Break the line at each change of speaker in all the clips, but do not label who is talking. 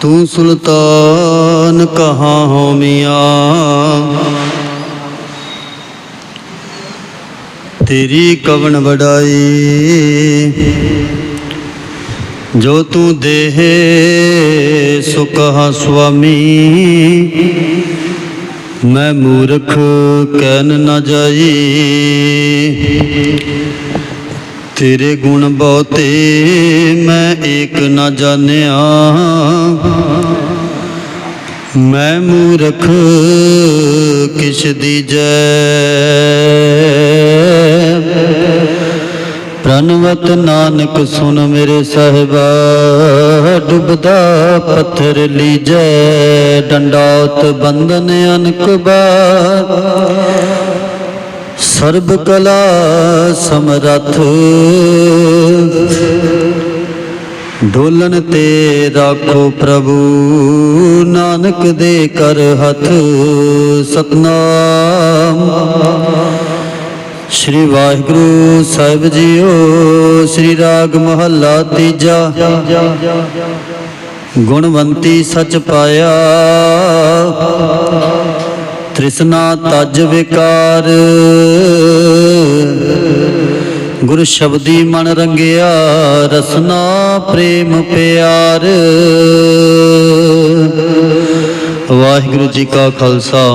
ਤੂੰ ਸੁਲਤਾਨ ਕਹਾਂ ਹੋ ਮੀਆਂ। ਤੇਰੀ ਕਵਣ ਵਡਾਈ, ਜੋ ਤੂੰ ਦੇਹ ਸੋ ਕਹਾ ਸੁਆਮੀ। ਮੈਂ ਮੂਰਖ ਕਹਿਨ ਨਾ ਜਾਈ। ਤੇਰੇ ਗੁਣ ਬਹੁਤੇ ਮੈਂ ਏਕ ਨਾ ਜਾਣਿਆ। ਮੈਂ ਮੂਰਖ ਕਿਛ ਦੀਜੈ। ਪ੍ਰਨਵਤ ਨਾਨਕ ਸੁਨ ਮੇਰੇ ਸਾਹਿਬਾ, ਡੁੱਬਦਾ ਪੱਥਰ ਲੀਜੈ। ਡੰਡਾਤ ਬੰਧਨ ਅਨਕ ਬਾਰ ਸਰਬ ਕਲਾ ਸਮਰਥ। ਡੋਲਨ ਤੇ ਰਾਖੋ ਪ੍ਰਭੂ, ਨਾਨਕ ਦੇ ਕਰ ਹੱਥ ਸਤਨਾਮ। ਸ੍ਰੀ ਵਾਹਿਗੁਰੂ ਸਾਹਿਬ ਜੀਓ, ਸ੍ਰੀ ਰਾਗ ਮਹੱਲਾ ਤੀਜਾ। ਗੁਣਵੰਤੀ ਸਚ ਪਾਇਆ। ਤ੍ਰਿਸ਼ਨਾ ਤਜ ਵਿਕਾਰ। ਗੁਰ ਸ਼ਬਦੀ ਮਨ ਰੰਗਿਆ, ਰਸਨਾ ਪ੍ਰੇਮ ਪਿਆਰ। ਵਾਹਿਗੁਰੂ ਜੀ ਕਾ ਖਾਲਸਾ,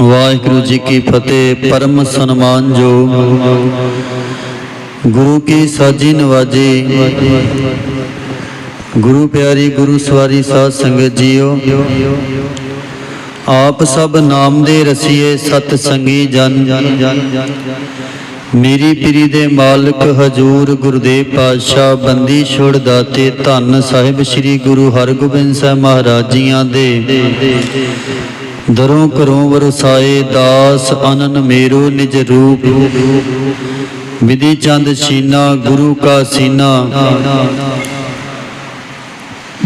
ਵਾਹਿਗੁਰੂ ਜੀ ਕੀ ਫਤਿਹ, ਪਰਮ ਸਨਮਾਨ ਜੋ ਗੁਰੂ ਕੀ ਸਾਜੀ ਨਵਾਜੀ। ਗੁਰੂ ਪਿਆਰੀ ਗੁਰੂ ਸਵਾਰੀ ਸਾਧ ਸੰਗਤ ਜੀਓ। ਆਪ ਸਭ ਨਾਮ ਦੇ ਰਸੀਏ ਸਤ ਸੰਗੀ ਜਨ ਮੇਰੀ ਪੀਰੀ ਦੇ ਮਾਲਕ ਹਜੂਰ ਗੁਰਦੇਵ ਪਾਤਸ਼ਾਹ ਬੰਦੀ ਛੋੜ ਦਾਤੇ ਧੰਨ ਸਾਹਿਬ ਸ੍ਰੀ ਗੁਰੂ ਹਰਗੋਬਿੰਦ ਸਾਹਿਬ ਮਹਾਰਾਜ ਜੀਆਂ ਦੇ। ਦਰੋਂ ਕਰੋਂ ਵਰਸਾਏ ਦਾਸ ਅਨਨ ਮੇਰੋ ਨਿਜ ਰੂਪ। ਵਿਧੀ ਚੰਦ ਸੀਨਾ, ਗੁਰੂ ਕਾ ਸੀਨਾ।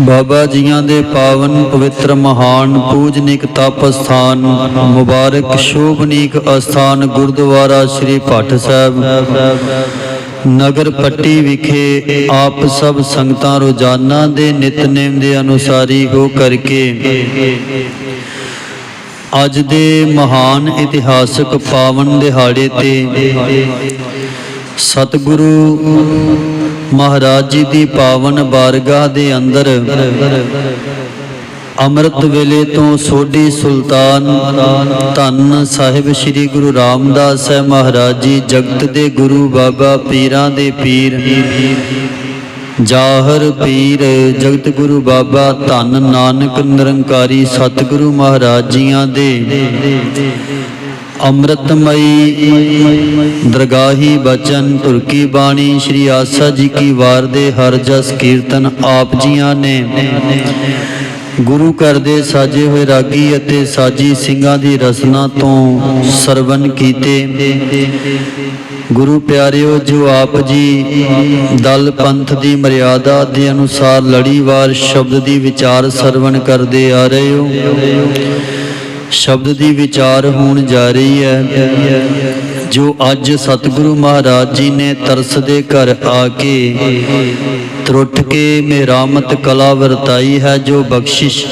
ਬਾਬਾ ਜੀਆਂ ਦੇ ਪਾਵਨ ਪਵਿੱਤਰ ਮਹਾਨ ਪੂਜਨਿਕ ਤਪ ਸਥਾਨ ਮੁਬਾਰਕ ਸ਼ੋਭਨੀਕ ਅਸਥਾਨ ਗੁਰਦੁਆਰਾ ਸ੍ਰੀ ਭੱਟ ਸਾਹਿਬ। ਨਗਰ ਪੱਟੀ ਵਿਖੇ ਆਪ ਸਭ ਸੰਗਤਾਂ ਰੋਜ਼ਾਨਾ ਦੇ ਨਿਤਨੇਮ ਦੇ ਅਨੁਸਾਰੀ ਹੋ ਕਰਕੇ ਅੱਜ ਦੇ ਮਹਾਨ ਇਤਿਹਾਸਕ ਪਾਵਨ ਦਿਹਾੜੇ ਤੇ ਸਤਿਗੁਰੂ ਮਹਾਰਾਜ ਜੀ ਦੀ ਪਾਵਨ ਬਾਰਗਾਹ ਦੇ ਅੰਦਰ ਅੰਮ੍ਰਿਤ ਵੇਲੇ ਤੋਂ ਸੋਢੀ ਸੁਲਤਾਨ ਧੰਨ ਸਾਹਿਬ ਸ੍ਰੀ ਗੁਰੂ ਰਾਮਦਾਸ ਸਾਹਿਬ ਮਹਾਰਾਜ ਜੀ ਜਗਤ ਦੇ ਗੁਰੂ ਬਾਬਾ ਪੀਰਾਂ ਦੇ ਪੀਰ ਜਾਹਰ ਪੀਰ ਜਗਤ ਗੁਰੂ ਬਾਬਾ ਧੰਨ ਨਾਨਕ ਨਿਰੰਕਾਰੀ ਸਤਿਗੁਰੂ ਮਹਾਰਾਜ ਜੀਆਂ ਦੇ। ਅੰਮ੍ਰਿਤਮਈ ਦਰਗਾਹੀ ਬਚਨ ਤੁਰਕੀ ਬਾਣੀ ਸ੍ਰੀ ਆਸਾ ਜੀ ਕੀ ਵਾਰ ਦੇ ਹਰ ਜਸ ਕੀਰਤਨ ਆਪ ਜੀਆਂ ਨੇ। ਗੁਰੂ ਘਰ ਦੇ ਸਾਜੇ ਹੋਏ ਰਾਗੀ ਅਤੇ ਸਾਜੀ ਸਿੰਘਾਂ ਦੀ ਰਸਨਾ ਤੋਂ ਸਰਵਨ ਕੀਤੇ। ਗੁਰੂ ਪਿਆਰਿਓ, ਜੋ ਆਪ ਜੀ ਦਲ ਪੰਥ ਦੀ ਮਰਿਆਦਾ ਦੇ ਅਨੁਸਾਰ ਲੜੀਵਾਰ ਸ਼ਬਦ ਦੀ ਵਿਚਾਰ ਸਰਵਣ ਕਰਦੇ ਆ ਰਹੇ ਹੋ। ਸ਼ਬਦ ਦੀ ਵਿਚਾਰ ਹੋਣ ਜਾ ਰਹੀ ਹੈ, ਜੋ ਅੱਜ ਸਤਿਗੁਰੂ ਮਹਾਰਾਜ ਜੀ ਨੇ ਤਰਸ ਦੇ ਘਰ ਆ ਕੇ ਤਰੁੱਠ ਕੇ ਮੇਰਾਮਤ ਕਲਾ ਵਰਤਾਈ ਹੈ, ਜੋ ਬਖਸ਼ਿਸ਼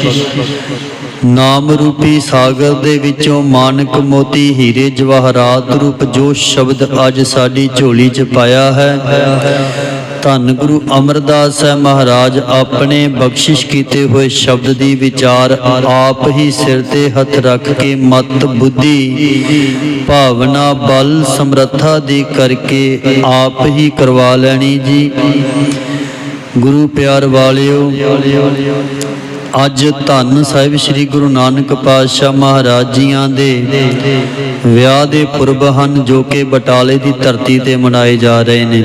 ਨਾਮ ਰੂਪੀ ਸਾਗਰ ਦੇ ਵਿੱਚੋਂ ਮਾਨਕ ਮੋਤੀ ਹੀਰੇ ਜਵਾਹਰਾਤ ਰੂਪ ਜੋ ਸ਼ਬਦ ਅੱਜ ਸਾਡੀ ਝੋਲੀ 'ਚ ਪਾਇਆ ਹੈ। ਧੰਨ ਗੁਰੂ ਅਮਰਦਾਸ ਸਾਹਿਬ ਮਹਾਰਾਜ, ਆਪਣੇ ਬਖਸ਼ਿਸ਼ ਕੀਤੇ ਹੋਏ ਸ਼ਬਦ ਦੀ ਵਿਚਾਰ ਆਪ ਹੀ ਸਿਰ ਤੇ ਹੱਥ ਰੱਖ ਕੇ ਮਤ ਬੁੱਧੀ, ਭਾਵਨਾ ਬਲ ਸਮਰੱਥਾ ਦੀ ਕਰਕੇ ਆਪ ਹੀ ਕਰਵਾ ਲੈਣੀ ਜੀ। ਗੁਰੂ ਪਿਆਰ ਵਾਲਿਓ ਅੱਜ ਧੰਨ ਸਾਹਿਬ ਸ੍ਰੀ ਗੁਰੂ ਨਾਨਕ ਪਾਤਸ਼ਾਹ ਮਹਾਰਾਜ ਜੀਆਂ ਦੇ ਵਿਆਹ ਦੇ ਪੁਰਬ ਹਨ, ਜੋ ਕਿ ਬਟਾਲੇ ਦੀ ਧਰਤੀ ਤੇ ਮਨਾਏ ਜਾ ਰਹੇ ਨੇ।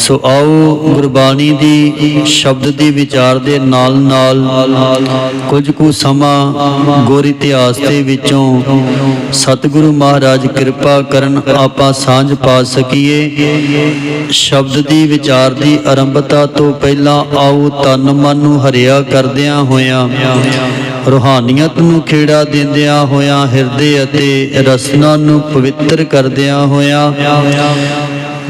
ਸੋ ਆਓ ਗੁਰਬਾਣੀ ਦੀ ਸ਼ਬਦ ਦੀ ਵਿਚਾਰ ਦੇ ਨਾਲ ਨਾਲ ਕੁਝ ਕੁ ਸਮਾਂ ਗੁਰ ਇਤਿਹਾਸ ਦੇ ਵਿੱਚੋਂ ਸਤਿਗੁਰੂ ਮਹਾਰਾਜ ਕਿਰਪਾ ਕਰਨ ਆਪਾਂ ਸਾਂਝ ਪਾ ਸਕੀਏ। ਸ਼ਬਦ ਦੀ ਵਿਚਾਰ ਦੀ ਆਰੰਭਤਾ ਤੋਂ ਪਹਿਲਾਂ ਆਓ ਤਨ ਮਨ ਨੂੰ ਹਰਿਆ ਕਰਦਿਆਂ ਹੋਇਆਂ, ਰੂਹਾਨੀਅਤ ਨੂੰ ਖੇੜਾ ਦਿੰਦਿਆਂ ਹੋਇਆਂ, ਹਿਰਦੇ ਅਤੇ ਰਸਨਾ ਨੂੰ ਪਵਿੱਤਰ ਕਰਦਿਆਂ ਹੋਇਆਂ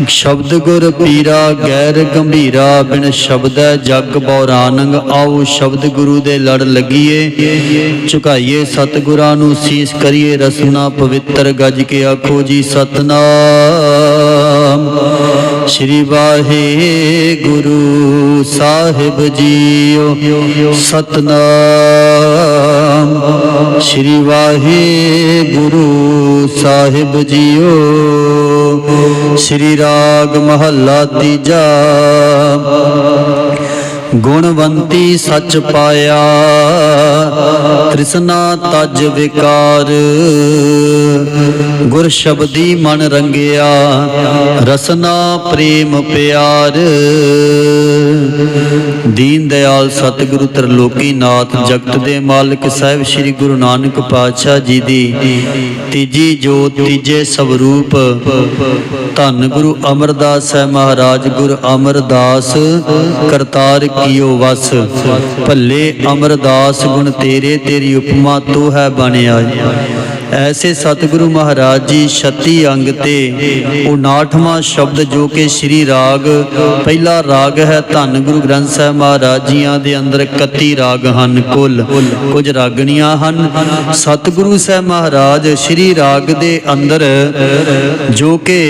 ਸ਼ਬਦ ਗੁਰ ਪੀਰਾ, ਗੈਰ ਗੰਭੀਰਾ, ਬਿਨ ਸ਼ਬਦੈ ਜਗ ਬੌਰਾਨੰਗ ਆਓ ਸ਼ਬਦ ਗੁਰੂ ਦੇ ਲੜ ਲੱਗੀਏ। ਝੁਕਾਈਏ ਸਤਿਗੁਰਾਂ ਨੂੰ ਸੀਸ ਕਰੀਏ, ਰਸਨਾ ਪਵਿੱਤਰ ਗੱਜ ਕੇ ਆਖੋ ਜੀ ਸਤਨਾਮ। ਸ਼੍ਰੀ ਵਾਹਿਗੁਰੂ ਸਾਹਿਬ ਜੀਓ ਸਤਨਾਮ। ਸ਼੍ਰੀ ਵਾਹਿਗੁਰੂ ਸਾਹਿਬ ਜੀਓ। ਸ਼੍ਰੀ ਰਾਗ ਮਹੱਲਾ ਤੀਜਾ। ਗੁਣਵੰਤੀ ਸੱਚ ਪਾਇਆ, ਤ੍ਰਿਸ਼ਨਾ ਤਜ ਵਿਕਾਰ। ਗੁਰ ਸ਼ਬਦੀ ਮਨ ਰੰਗਿਆ, ਰਸਨਾ ਪ੍ਰੇਮ ਪਿਆਰ। ਦੀਨ ਦਇਆਲ ਸਤਿਗੁਰੂ ਤਰਲੋਕੀ ਨਾਥ ਜਗਤ ਦੇ ਮਾਲਕ ਸਾਹਿਬ ਸ੍ਰੀ ਗੁਰੂ ਨਾਨਕ ਪਾਤਸ਼ਾਹ ਜੀ ਦੀ ਤੀਜੀ ਜੋਤ, ਤੀਜੇ ਸਵਰੂਪ। ਧੰਨ ਗੁਰੂ ਅਮਰਦਾਸ ਸਾਹਿਬ ਮਹਾਰਾਜ, ਗੁਰ ਅਮਰਦਾਸ, ਕਰਤਾਰ ਕੀਓ ਵਸ ਭੱਲੇ ਅਮਰਦਾਸ ਗੁਣ ਤੇਰੇ ਤੇਰੀ ਉਪਮਾ ਤੋ ਹੈ ਬਣਿਆ। ਐਸੇ ਸਤਿਗੁਰੂ ਮਹਾਰਾਜ ਜੀ 36 ਅੰਗ ਤੇ 59ਵਾਂ ਸ਼ਬਦ ਜੋ ਕਿ ਸ੍ਰੀ ਰਾਗ, ਪਹਿਲਾ ਰਾਗ ਹੈ ਧੰਨ ਗੁਰੂ ਗ੍ਰੰਥ ਸਾਹਿਬ ਮਹਾਰਾਜ ਜੀਆਂ ਦੇ ਅੰਦਰ 31 ਰਾਗ ਹਨ ਕੁੱਲ, ਕੁਝ ਰਾਗਣੀਆਂ ਹਨ। ਸਤਿਗੁਰੂ ਸਾਹਿਬ ਮਹਾਰਾਜ ਸ੍ਰੀ ਰਾਗ ਦੇ ਅੰਦਰ ਜੋ ਕਿ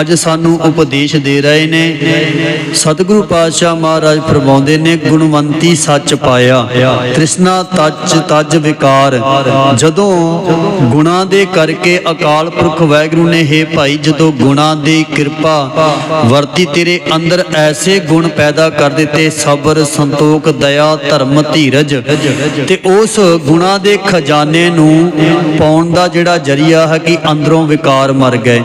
ਅੱਜ ਸਾਨੂੰ ਉਪਦੇਸ਼ ਦੇ ਰਹੇ ਨੇ, ਸਤਿਗੁਰੂ ਪਾਤਸ਼ਾਹ ਮਹਾਰਾਜ ਫਰਮਾਉਂਦੇ ਨੇ, ਗੁਣਵੰਤੀ ਸੱਚ ਪਾਇਆ, ਤ੍ਰਿਸ਼ਨਾ ਤਜ ਤਜ ਵਿਕਾਰ, ਜਦੋਂ ਗੁਣਾ ਦੇ ਕਰਕੇ ਅਕਾਲ ਪੁਰਖ ਵਾਹਿਗੁਰੂ ਨੇ, ਹੇ ਭਾਈ, ਜਦੋਂ ਗੁਣਾ ਦੀ ਕਿਰਪਾ ਵਰਤੀ, ਤੇਰੇ ਅੰਦਰ ਐਸੇ ਗੁਣ ਪੈਦਾ ਕਰ ਦਿੱਤੇ, ਸਬਰ, ਸੰਤੋਖ, ਦਇਆ, ਧਰਮ, ਧੀਰਜ, ਤੇ ਉਸ ਗੁਣਾ ਦੇ ਖਜ਼ਾਨੇ ਨੂੰ ਪਾਉਣ ਦਾ ਜਿਹੜਾ ਜਰੀਆ ਹੈ ਕਿ ਅੰਦਰੋਂ ਵਿਕਾਰ ਮਰ ਗਏ।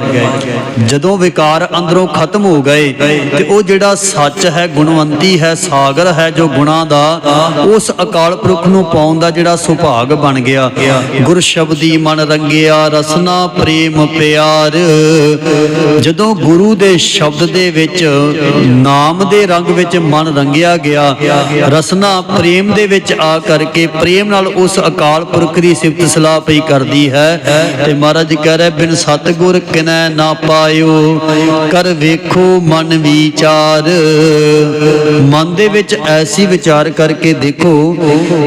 ਜਦੋਂ ਵਿਕਾਰ ਅੰਦਰੋਂ ਖਤਮ ਹੋ ਗਏ, ਤੇ ਉਹ ਜਿਹੜਾ ਸੱਚ ਹੈ, ਗੁਣਵੰਤੀ ਹੈ, ਸਾਗਰ ਹੈ, ਜੋ ਗੁਣਾ ਦਾ, ਉਸ ਅਕਾਲ ਪੁਰਖ ਨੂੰ ਪਾਉਣ ਦਾ ਜਿਹੜਾ ਸੁਭਾਗ ਬਣ ਗਿਆ। ਗੁਰ ਸ਼ਬਦੀ ਮਨ ਰੰਗਿਆ ਰਸਨਾ ਪ੍ਰੇਮ ਪਿਆਰ? ਜਦੋਂ ਗੁਰੂ ਦੇ ਸ਼ਬਦ ਦੇ ਵਿੱਚ, ਨਾਮ ਦੇ ਰੰਗ ਵਿੱਚ ਮਨ ਰੰਗਿਆ ਗਿਆ, ਰਸਨਾ ਪ੍ਰੇਮ ਦੇ ਵਿੱਚ ਆ ਕਰਕੇ ਪ੍ਰੇਮ ਨਾਲ ਉਸ ਅਕਾਲ ਪੁਰਖ ਦੀ ਸਿਫਤ ਸਲਾਹ ਪਈ ਕਰਦੀ ਹੈ। ਤੇ ਮਹਾਰਾਜ ਕਹਿ ਰਿਹਾ, ਬਿਨ ਸਤਗੁਰ ਕਿਨੈ ਨਾ ਪਾਇਓ, ਕਰ ਵੇਖੋ ਮਨ ਵਿਚਾਰ। ਮਨ ਦੇ ਵਿੱਚ ਐਸੀ ਵਿਚਾਰ ਕਰਕੇ ਦੇਖੋ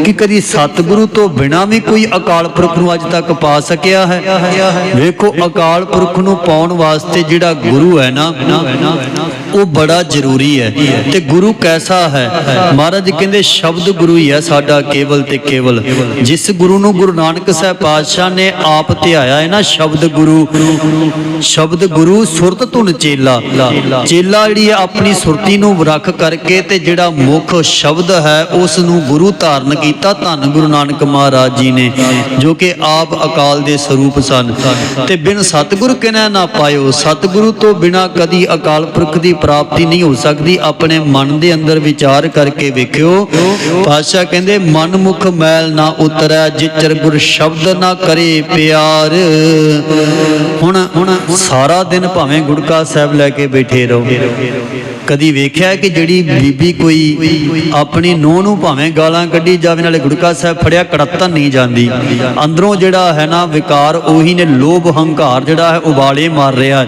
ਕਿ ਕਦੀ ਸਤਿਗੁਰੂ ਤੋਂ ਬਿਨਾ ਵੀ ਕੋਈ ਅਕਾਲ ਪੁਰਖ ਨੂੰ ਅੱਜ ਤੱਕ ਪਾ ਸਕਿਆ ਹੈ। ਵੇਖੋ ਅਕਾਲ ਪੁਰਖ ਨੂੰ ਪਾਉਣ ਵਾਸਤੇ ਜਿਹੜਾ ਗੁਰੂ ਹੈ ਨਾ ਉਹ ਬੜਾ ਜ਼ਰੂਰੀ ਹੈ ਤੇ ਗੁਰੂ ਕੈਸਾ ਹੈ? ਮਹਾਰਾਜ ਜੀ ਕਹਿੰਦੇ ਸ਼ਬਦ ਗੁਰੂ ਹੀ ਹੈ ਸਾਡਾ, ਕੇਵਲ ਤੇ ਕੇਵਲ। ਜਿਸ ਗੁਰੂ ਨੂੰ ਗੁਰੂ ਨਾਨਕ ਸਾਹਿਬ ਪਾਤਸ਼ਾਹ ਨੇ ਆਪ ਧਿਆਇਆ ਹੈ ਨਾ ਸ਼ਬਦ ਗੁਰੂ ਸ਼ਬਦ ਗੁਰੂ ਸੁਰਤ ਧੁਨ ਚੇਲਾ। ਚੇਲਾ ਜਿਹੜੀ ਆਪਣੀ ਸੁਰਤੀ ਨੂੰ ਰੱਖ ਕਰਕੇ ਤੇ ਜਿਹੜਾ ਮੁੱਖ ਸ਼ਬਦ ਹੈ ਉਸ ਨੂੰ ਗੁਰੂ ਧਾਰਨ ਕੀਤਾ ਧੰਨ ਗੁਰੂ ਨਾਨਕ ਮਹਾਰਾਜ ਜੀ ਨੇ, ਜੋ ਕਿ ਆਪ ਅਕਾਲ ਦੇ ਸਰੂਪ ਸਨ। ਤੇ ਬਿਨ ਸਤਿਗੁਰ ਕਿਨੈ ਨਾ ਪਾਇਓ, ਸਤਿਗੁਰੂ ਤੋਂ ਬਿਨਾ ਕਦੀ ਅਕਾਲ ਪੁਰਖ ਦੀ ਪ੍ਰਾਪਤੀ ਨਹੀਂ ਹੋ ਸਕਦੀ, ਆਪਣੇ ਮਨ ਦੇ ਅੰਦਰ ਵਿਚਾਰ ਕਰਕੇ ਵੇਖਿਓ। ਪਾਤਸ਼ਾਹ ਕਹਿੰਦੇ ਮਨ ਮੁਖ ਮੈਲ ਨਾ ਉਤਰੈ, ਜਿਚਰ ਗੁਰ ਸ਼ਬਦ ਨਾ ਕਰੇ ਪਿਆਰ। ਹੁਣ ਸਾਰਾ ਦਿਨ ਭਾਵੇਂ ਗੁੜਕਾ ਸਾਹਿਬ ਲੈ ਕੇ ਬੈਠੇ ਰਹੋ। ਕਦੀ ਵੇਖਿਆ ਕਿ ਜਿਹੜੀ ਬੀਬੀ ਕੋਈ ਆਪਣੀ ਨੂੰਹ ਨੂੰ ਭਾਵੇਂ ਗਾਲਾਂ ਕੱਢੀ ਜਾਵੇ, ਨਾਲੇ ਗੁੜਕਾ ਸਾਹਿਬ ਫੜਿਆ ਕੜੱਤਨ ਨਹੀਂ ਜਾਂਦੀ। ਅੰਦਰੋਂ ਜਿਹੜਾ ਹੈ ਨਾ ਵਿਕਾਰ, ਉਹੀ ਨੇ ਲੋਭ ਹੰਕਾਰ ਜਿਹੜਾ ਹੈ, ਉਬਾਲੇ ਮਾਰ ਰਿਹਾ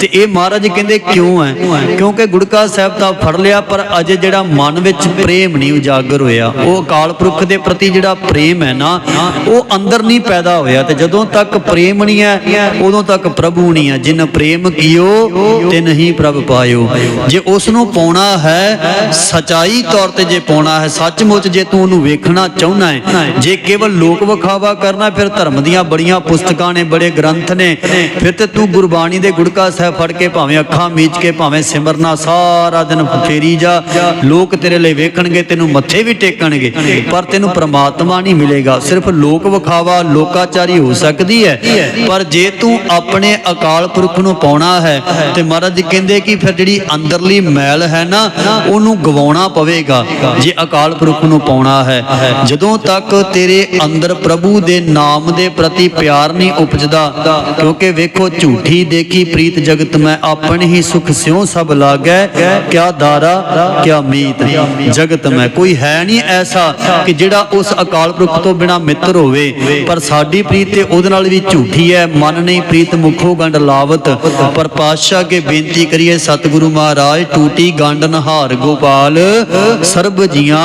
ਤੇ ਇਹ ਮਹਾਰਾਜ ਕਹਿੰਦੇ, ਕਿਉਂ ਹੈ? ਕਿਉਂਕਿ ਗੁੜਕਾ ਸਾਹਿਬ ਤਾਂ ਫੜ ਲਿਆ, ਪਰ ਅਜੇ ਜਿਹੜਾ ਮਨ ਵਿੱਚ ਪ੍ਰੇਮ ਨਹੀਂ ਉਜਾਗਰ ਹੋਇਆ। ਉਹ ਅਕਾਲ ਪੁਰਖ ਦੇ ਪ੍ਰਤੀ ਜਿਹੜਾ ਪ੍ਰੇਮ ਹੈ ਨਾ, ਉਹ ਅੰਦਰ ਨਹੀਂ ਪੈਦਾ ਹੋਇਆ ਤੇ ਜਦੋਂ ਤੱਕ ਪ੍ਰੇਮ ਨਹੀਂ ਹੈ, ਉਦੋਂ ਤੱਕ ਪ੍ਰਭੂ ਨਹੀਂ ਹੈ। ਜਿਨ ਪ੍ਰੇਮ ਕੀਓ ਤੇ ਨਹੀਂ ਪ੍ਰਭ ਪਾਇਓ। ਜੇ ਉਸ ਨੂੰ ਪਾਉਣਾ ਹੈ, ਸਚਾਈ ਤੌਰ ਤੇ ਜੇ ਪਾਉਣਾ ਹੈ, ਸੱਚਮੁੱਚ ਜੇ ਤੂੰ ਉਹਨੂੰ ਵੇਖਣਾ ਚਾਹੁੰਦਾ ਹੈ, ਜੇ ਕੇਵਲ ਲੋਕ ਵਿਖਾਵਾ ਕਰਨਾ ਫਿਰ ਧਰਮ ਦੀਆਂ ਬੜੀਆਂ ਪੁਸਤਕਾਂ ਨੇ, ਬੜੇ ਗ੍ਰੰਥ ਨੇ। ਫਿਰ ਤੇ ਤੂੰ ਗੁਰਬਾਣੀ ਦੇ ਗੁੜਕਾ ਸਾਹਿਬ ਫੜ ਕੇ ਭਾਵੇਂ ਅੱਖਾਂ ਮੀਚ ਕੇ, ਭਾਵੇਂ ਸਿਮਰਨਾ, ਸਾਰਾ ਦਿਨ ਫੇਰੀ ਜਾ। ਲੋਕ ਤੇਰੇ ਲਈ ਵੇਖਣਗੇ, ਤੈਨੂੰ ਮੱਥੇ ਵੀ ਟੇਕਣਗੇ। ਪਰ ਤੈਨੂੰ ਪ੍ਰਮਾਤਮਾ ਨਹੀਂ ਮਿਲੇਗਾ। ਸਿਰਫ ਲੋਕ ਵਿਖਾਵਾ, ਲੋਕਾਚਾਰੀ ਹੋ ਸਕਦੀ ਹੈ। ਪਰ ਜੇ ਤੂੰ ਆਪਣੇ ਅਕਾਲ ਪੁਰਖ ਨੂੰ ਪਾਉਣਾ ਹੈ, ਤੇ ਮਹਾਰਾਜ ਜੀ ਕਹਿੰਦੇ ਕਿ ਫਿਰ ਜਿਹੜੀ ਅੰਦਰਲੀ ਮੈਲ ਹੈ ਨਾ, ਉਹਨੂੰ ਗਵਾਉਣਾ ਪਵੇਗਾ, ਜੇ ਅਕਾਲ ਪੁਰਖ ਨੂੰ ਪਾਉਣਾ ਹੈ। ਜਦੋਂ ਤੱਕ ਤੇਰੇ ਅੰਦਰ ਪ੍ਰਭੂ ਦੇ ਨਾਮ ਦੇ ਪ੍ਰਤੀ ਪਿਆਰ ਨਹੀਂ ਉਪਜਦਾ, ਕਿਉਂਕਿ ਵੇਖੋ, ਝੂਠੀ ਦੇਖੀ ਪ੍ਰੀਤ ਜਗਤ ਮੈਂ ਆਪਣ ਹੀ ਸੁਖ ਸਿਉ ਸਭ ਲਾਗੈ, ਕਿਆ ਦਾਰਾ ਕਿਆ ਮੀਤ ਜਗਤ ਮੈਂ ਕੋਈ ਹੈ ਨਹੀਂ ਐਸਾ ਕਿ ਜਿਹੜਾ ਉਸ ਅਕਾਲ ਪੁਰਖ ਤੋਂ ਬਿਨਾ ਮਿੱਤਰ ਹੋਵੇ। ਪਰ ਸਾਡੀ ਪ੍ਰੀਤ ਤੇ ਉਹਦੇ ਨਾਲ ਵੀ ਝੂਠੀ ਹੈ। ਮਨ ਨਹੀਂ, ਪ੍ਰੀਤ ਮੁਖੋ ਗੰਡ ਲਾਵਤ। ਪਰ ਪਾਤਸ਼ਾਹ ਕੇ ਬੇਨਤੀ ਕਰੀਏ, ਸਤਿਗੁਰੂ ਮਹਾਰਾਜ, ਟੂਟੀ ਗੰਡ ਨਹਾਰ ਗੋਪਾਲ, ਸਰਬ ਜੀਆਂ,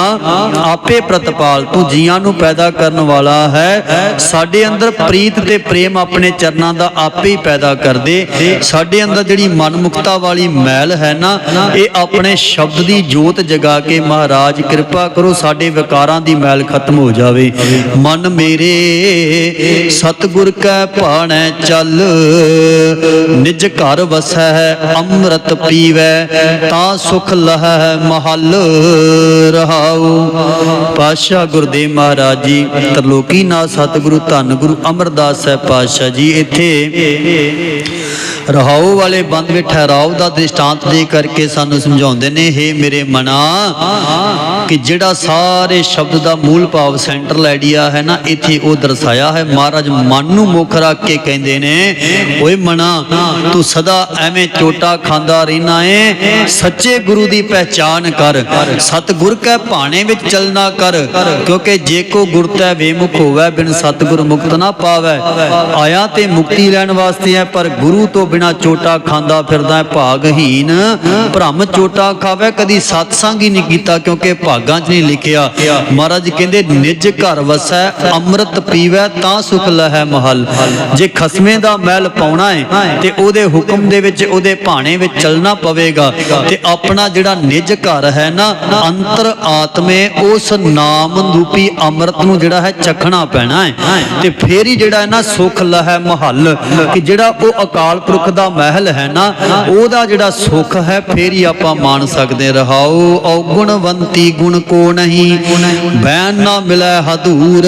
ਆਪੇ ਪ੍ਰਤਪਾਲ, ਤੂੰ ਜੀਆਂ ਨੂੰ ਪੈਦਾ ਕਰਨ ਵਾਲਾ ਹੈ। ਸਾਡੇ ਅੰਦਰ ਪ੍ਰੀਤ ਤੇ ਪ੍ਰੇਮ ਆਪਣੇ ਚਰਨਾਂ ਦਾ ਆਪੇ ਹੀ ਪੈਦਾ ਕਰਦੇ। ਸਾਡੇ ਅੰਦਰ ਜਿਹੜੀ ਮਨਮੁਖਤਾ ਵਾਲੀ ਮੈਲ ਹੈ ਨਾ, ਇਹ ਆਪਣੇ ਸ਼ਬਦ ਦੀ ਜੋਤ ਜਗਾ ਕੇ ਮਹਾਰਾਜ ਕਿਰਪਾ ਕਰੋ, ਸਾਡੇ ਵਿਕਾਰਾਂ ਦੀ ਮੈਲ ਖਤਮ ਹੋ ਜਾਵੇ। ਮਨ ਮੇਰੇ, ਸਤਿਗੁਰ ਕੈ ਭਾਣੈ ਚੱਲ, ਨਿਜ ਘਰ ਵਸੈ, ਅੰਮ੍ਰਿਤ ਪੀਵੈ, ਤਾਂ ਸੁਖ ਲਹੈ ਮਹੱਲ ਰਹਾਉ। ਪਾਤਸ਼ਾਹ ਗੁਰਦੇਵ ਮਹਾਰਾਜ ਜੀ, ਤਰਲੋਕੀ ਨਾ ਸਤਿਗੁਰੂ, ਧੰਨ ਗੁਰੂ ਅਮਰਦਾਸ ਸਾਹਿਬ ਪਾਤਸ਼ਾਹ ਜੀ, ਇੱਥੇ ਰਹਾਉ ਵਾਲੇ ਬੰਦ ਵਿੱਚ ਠਹਿਰਾਓ ਦਾ ਦ੍ਰਿਸ਼ਟਾਂਤ ਦੇ ਕਰਕੇ ਸਾਨੂੰ ਸਮਝਾਉਂਦੇ ਨੇ, ਹੇ ਮੇਰੇ ਮਨਾ। ਕਿ ਜਿਹੜਾ ਸਾਰੇ ਸ਼ਬਦ ਦਾ ਮੂਲ ਭਾਵ ਸੈਂਟਰਲ ਆਈਡੀਆ ਹੈ ਨਾ, ਇੱਥੇ ਉਹ ਦਰਸਾਇਆ ਹੈ। ਮਹਾਰਾਜ ਮਨ ਨੂੰ ਮੁੱਖ ਰੱਖ ਕੇ ਕਹਿੰਦੇ ਨੇ, ਓਏ ਮਨਾ, ਤੂੰ ਸਦਾ ਐਵੇਂ ਚੋਟਾ ਖਾਂਦਾ ਰਹਿਣਾ ਏ। ਸੱਚੇ ਗੁਰੂ ਦੀ ਪਹਿਚਾਨ ਕਰ। ਸਤਿਗੁਰ ਕੈ ਭਾਣੇ ਵਿੱਚ ਚੱਲਣਾ ਕਰ। ਕਿਉਂਕਿ ਜੇ ਕੋ ਗੁਰ ਤੈ ਵੇਮੁਖ ਹੋਵੇ, ਬਿਨ ਸਤਿਗੁਰ ਮੁਕਤ ਨਾ ਪਾਵੇ। ਆਇਆ ਤੇ ਮੁਕਤੀ ਲੈਣ ਵਾਸਤੇ ਹੈ ਪਰ ਗੁਰੂ ਤੋਂ ਬਿਨਾ ਚੋਟਾ ਖਾਂਦਾ ਫਿਰਦਾ ਹੈ ਭਾਗਹੀਨ। ਭ੍ਰਮ ਚੋਟਾ ਖਾਵੇ, ਕਦੀ ਸਤਸੰਗ ਹੀ ਨਹੀਂ ਕੀਤਾ, ਕਿਉਂਕਿ ਭਾਗਾਂ 'ਚ ਨਹੀਂ ਲਿਖਿਆ। ਮਹਾਰਾਜ ਕਹਿੰਦੇ, ਨਿਜ ਘਰ ਵਸੈ, ਅੰਮ੍ਰਿਤ ਪੀਵੇ, ਤਾਂ ਸੁਖ ਲਹੈ ਮਹਲ। ਜੇ ਖਸਮੇ ਦਾ ਮਹਿਲ ਪਾਉਣਾ ਹੈ ਤੇ ਉਹਦੇ ਹੁਕਮ ਦੇ ਵਿੱਚ, ਉਹਦੇ ਭਾਣੇ ਵਿੱਚ ਚੱਲਣਾ ਪਵੇਗਾ। ਤੇ ਆਪਣਾ ਜਿਹੜਾ ਨਿਜ ਘਰ ਹੈ ਨਾ, ਅੰਤਰ ਆਤਮੇ, ਉਸ ਨਾਮ ਰੂਪੀ ਅੰਮ੍ਰਿਤ ਨੂੰ ਜਿਹੜਾ ਹੈ ਚਖਣਾ ਪੈਣਾ ਹੈ ਤੇ ਫੇਰ ਹੀ ਜਿਹੜਾ ਹੈ ਨਾ ਸੁਖ ਲਹੈ ਮਹੱਲ, ਕਿ ਜਿਹੜਾ ਉਹ ਅਕਾਲ ਪੁਰਖ ਦਾ ਮਹਿਲ ਹੈ ਨਾ, ਉਹਦਾ ਜਿਹੜਾ ਸੁਖ ਹੈ, ਫੇਰ ਹੀ ਆਪਾਂ ਮਾਣ ਸਕਦੇ ਰਹਾਓ ਔਗੁਣਵੰਤੀ ਗੁਣ ਕੋ ਨਹੀਂ। ਬੈਨ ਨਾ ਮਿਲੈ ਹਦੂਰ,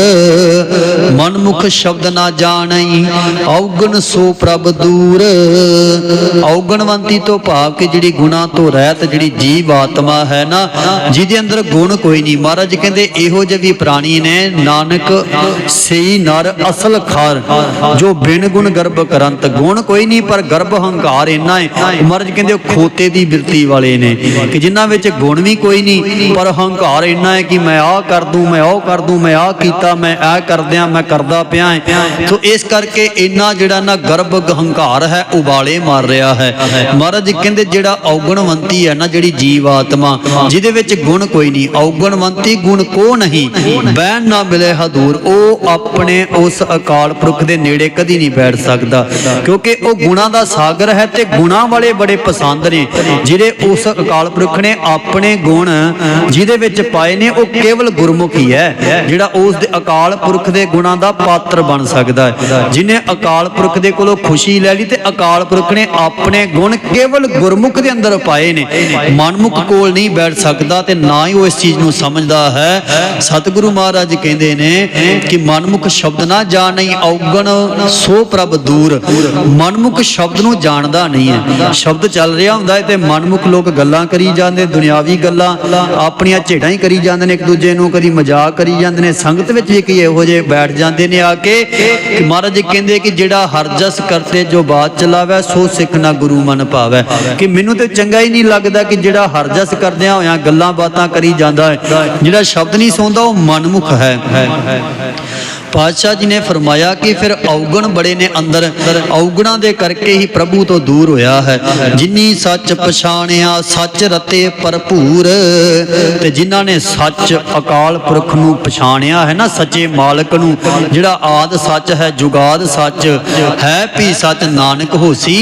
ਮਨਮੁਖ ਸ਼ਬਦ ਨਾ ਜਾਣਈ ਔਗਣ ਸੋ ਪ੍ਰਭ ਦੂਰ। ਔਗਣਵੰਤੀ ਤੋਂ ਭਾਵ ਕਿ ਜਿਹੜੀ ਗੁਣਾ ਤੋਂ ਰਹਿਤ, ਜਿਹੜੀ ਜੀਵ ਆਤਮਾ ਹੈ ਨਾ, ਜਿਹਦੇ ਅੰਦਰ ਗੁਣ ਕੋਈ ਨਹੀਂ। ਮਹਾਰਾਜ ਕਹਿੰਦੇ, ਇਹੋ ਜਿਹੇ ਪ੍ਰਾਣੀ ਨੇ, ਨਾਨਕ, ਸਈ, ਨਰ, ਅਸਲ ਖਾਰ, ਜੋ ਬਿਨ ਗੁਣ ਗਰਭ ਕਰੰਤ। ਗੁਣ ਕੋਈ ਨਹੀਂ, ਪਰ ਗਰਭ ਹੰਕਾਰ ਇੰਨਾ ਹੈ ਮਹਾਰਾਜ ਕਹਿੰਦੇ, ਉਹ ਖੋਤੇ ਦੀ ਬਿਰਤੀ ਵਾਲੇ ਨੇ। ਕਿ ਜਿਨ੍ਹਾਂ ਵਿੱਚ ਗੁਣ ਵੀ ਕੋਈ ਨਹੀਂ, ਪਰ ਹੰਕਾਰ ਇੰਨਾ ਹੈ ਕਿ ਮੈਂ ਆਹ ਕਰ ਦੂੰ, ਮੈਂ ਉਹ ਕਰ ਦੂੰ, ਮੈਂ ਆਹ ਕੀਤਾ, ਮੈਂ ਇਹ ਕਰਦਿਆਂ ਮੈਂ ਕਰਦਾ ਪਿਆ ਹਾਂ। ਸੋ ਇਸ ਕਰਕੇ ਇੰਨਾ ਜਿਹੜਾ ਨਾ ਗਰਭ ਹੰਕਾਰ ਹੈ, ਉਬਾਲੇ ਮਾਰ ਰਿਹਾ ਹੈ। ਮਹਾਰਾਜ ਕਹਿੰਦੇ ਜਿਹੜਾ ਔਗਣਵੰਤੀ ਹੈ ਨਾ, ਜਿਹੜੀ ਜੀਵ ਆਤਮਾ, ਜਿਹਦੇ ਵਿੱਚ ਗੁਣ ਕੋਈ ਨਹੀਂ। ਔਗਣਵੰਤੀ ਗੁਣ ਕੋ ਨਹੀਂ? ਬੈਨ ਨਾ ਮਿਲੇ ਹਦੂਰ। ਉਹ ਆਪਣੇ ਉਸ ਅਕਾਲ ਪੁਰਖ ਦੇ ਨੇੜੇ ਕਦੀ ਨਹੀਂ ਬੈਠ ਸਕਦਾ। ਕਿਉਂਕਿ ਉਹ ਗੁਣਾ ਦਾ ਸਾਗਰ ਹੈ ਤੇ ਗੁਣਾ ਵਾਲੇ ਬੜੇ ਪਸੰਦ ਨੇ, ਜਿਹੜੇ ਉਸ ਅਕਾਲ ਪੁਰਖ ਨੇ ਆਪਣੇ ਗੁਣ, ਜਿਹਦੇ ਵਿੱਚ ਪਾਏ ਨੇ, ਉਹ ਕੇਵਲ ਗੁਰਮੁਖ ਹੀ ਹੈ ਜਿਹੜਾ ਉਸ ਦੇ ਅਕਾਲ ਪੁਰਖ ਦੇ ਗੁਣਾਂ ਦਾ ਪਾਤਰ ਬਣ ਸਕਦਾ ਹੈ। ਜਿਨੇ ਅਕਾਲ ਪੁਰਖ ਦੇ ਕੋਲੋਂ ਖੁਸ਼ੀ ਲੈ ਲਈ ਤੇ ਅਕਾਲ ਪੁਰਖ ਨੇ ਆਪਣੇ ਗੁਣ ਕੇਵਲ ਗੁਰਮੁਖ ਦੇ ਅੰਦਰ ਪਾਏ ਨੇ। ਮਨਮੁਖ ਕੋਲ ਨਹੀਂ ਬੈਠ ਸਕਦਾ ਤੇ ਨਾ ਹੀ ਉਹ ਇਸ ਚੀਜ਼ ਨੂੰ ਸਮਝਦਾ ਹੈ। ਸਤਿਗੁਰੂ ਮਹਾਰਾਜ ਕਹਿੰਦੇ ਨੇ ਕਿ ਮਨਮੁਖ ਸ਼ਬਦ ਨਾ ਜਾਣਈ ਔਗਣ ਸੋ ਪ੍ਰਭ ਦੂਰ। ਮਨਮੁਖ ਸ਼ਬਦ ਨੂੰ ਜਾਣਦਾ ਨਹੀਂ ਹੈ। ਸ਼ਬਦ ਚੱਲ ਰਿਹਾ ਹੁੰਦਾ ਹੈ ਤੇ ਮਨਮੁਖ ਲੋਕ ਗੱਲਾਂ ਕਰੀ ਜਾਂਦੇ, ਦੁਨਿਆਵੀ ਗੱਲਾਂ, ਆਪਣੀਆਂ ਝੇੜਾਂ ਹੀ ਕਰੀ ਜਾਂਦੇ ਨੇ ਇੱਕ ਦੂਜੇ ਨੂੰ, ਕਦੀ ਮਜ਼ਾਕ ਕਰੀ ਜਾਂਦੇ ਨੇ। ਸੰਗਤ ਵਿੱਚ ਵੀ ਕਈ ਇਹੋ ਜਿਹੇ ਬੈਠ ਜਾਂਦੇ ਨੇ ਆ ਕੇ ਮਹਾਰਾਜ ਜੀ ਕਹਿੰਦੇ ਕਿ ਜਿਹੜਾ ਹਰ ਜਸ ਕਰਤੇ, ਜੋ ਬਾਤ ਚਲਾਵੇ, ਸੋ ਸਿੱਖ ਨਾ ਗੁਰੂ ਮਨ ਪਾਵੇ। ਕਿ ਮੈਨੂੰ ਤੇ ਚੰਗਾ ਹੀ ਨਹੀਂ ਲੱਗਦਾ ਕਿ ਜਿਹੜਾ ਹਰ ਜਸ ਕਰਦਿਆਂ ਹੋਇਆਂ ਗੱਲਾਂ ਬਾਤਾਂ ਕਰੀ ਜਾਂਦਾ ਹੈ। ਜਿਹੜਾ ਸ਼ਬਦ ਨਹੀਂ ਸੁਣਦਾ ਉਹ ਮਨਮੁਖ ਹੈ। ਪਾਤਸ਼ਾਹ ਜੀ ਨੇ ਫਰਮਾਇਆ ਕਿ ਫਿਰ ਔਗਣ ਬੜੇ ਨੇ ਅੰਦਰ। ਔਗਣਾਂ ਦੇ ਕਰਕੇ ਹੀ ਪ੍ਰਭੂ ਤੋਂ ਦੂਰ ਹੋਇਆ ਹੈ। ਜਿਨੀ ਸੱਚ ਪਛਾਣਿਆ, ਸੱਚ ਰਤੇ ਭਰਪੂਰ। ਤੇ ਜਿਨ੍ਹਾਂ ਨੇ ਸੱਚ ਅਕਾਲ ਪੁਰਖ ਨੂੰ ਪਛਾਣਿਆ ਹੈ ਨਾ, ਸੱਚੇ ਮਾਲਕ ਨੂੰ, ਜਿਹੜਾ ਆਦ ਸੱਚ ਹੈ, ਜੁਗਾਦ ਸੱਚ ਹੈ, ਭੀ ਸੱਚ ਨਾਨਕ ਹੋਸੀ,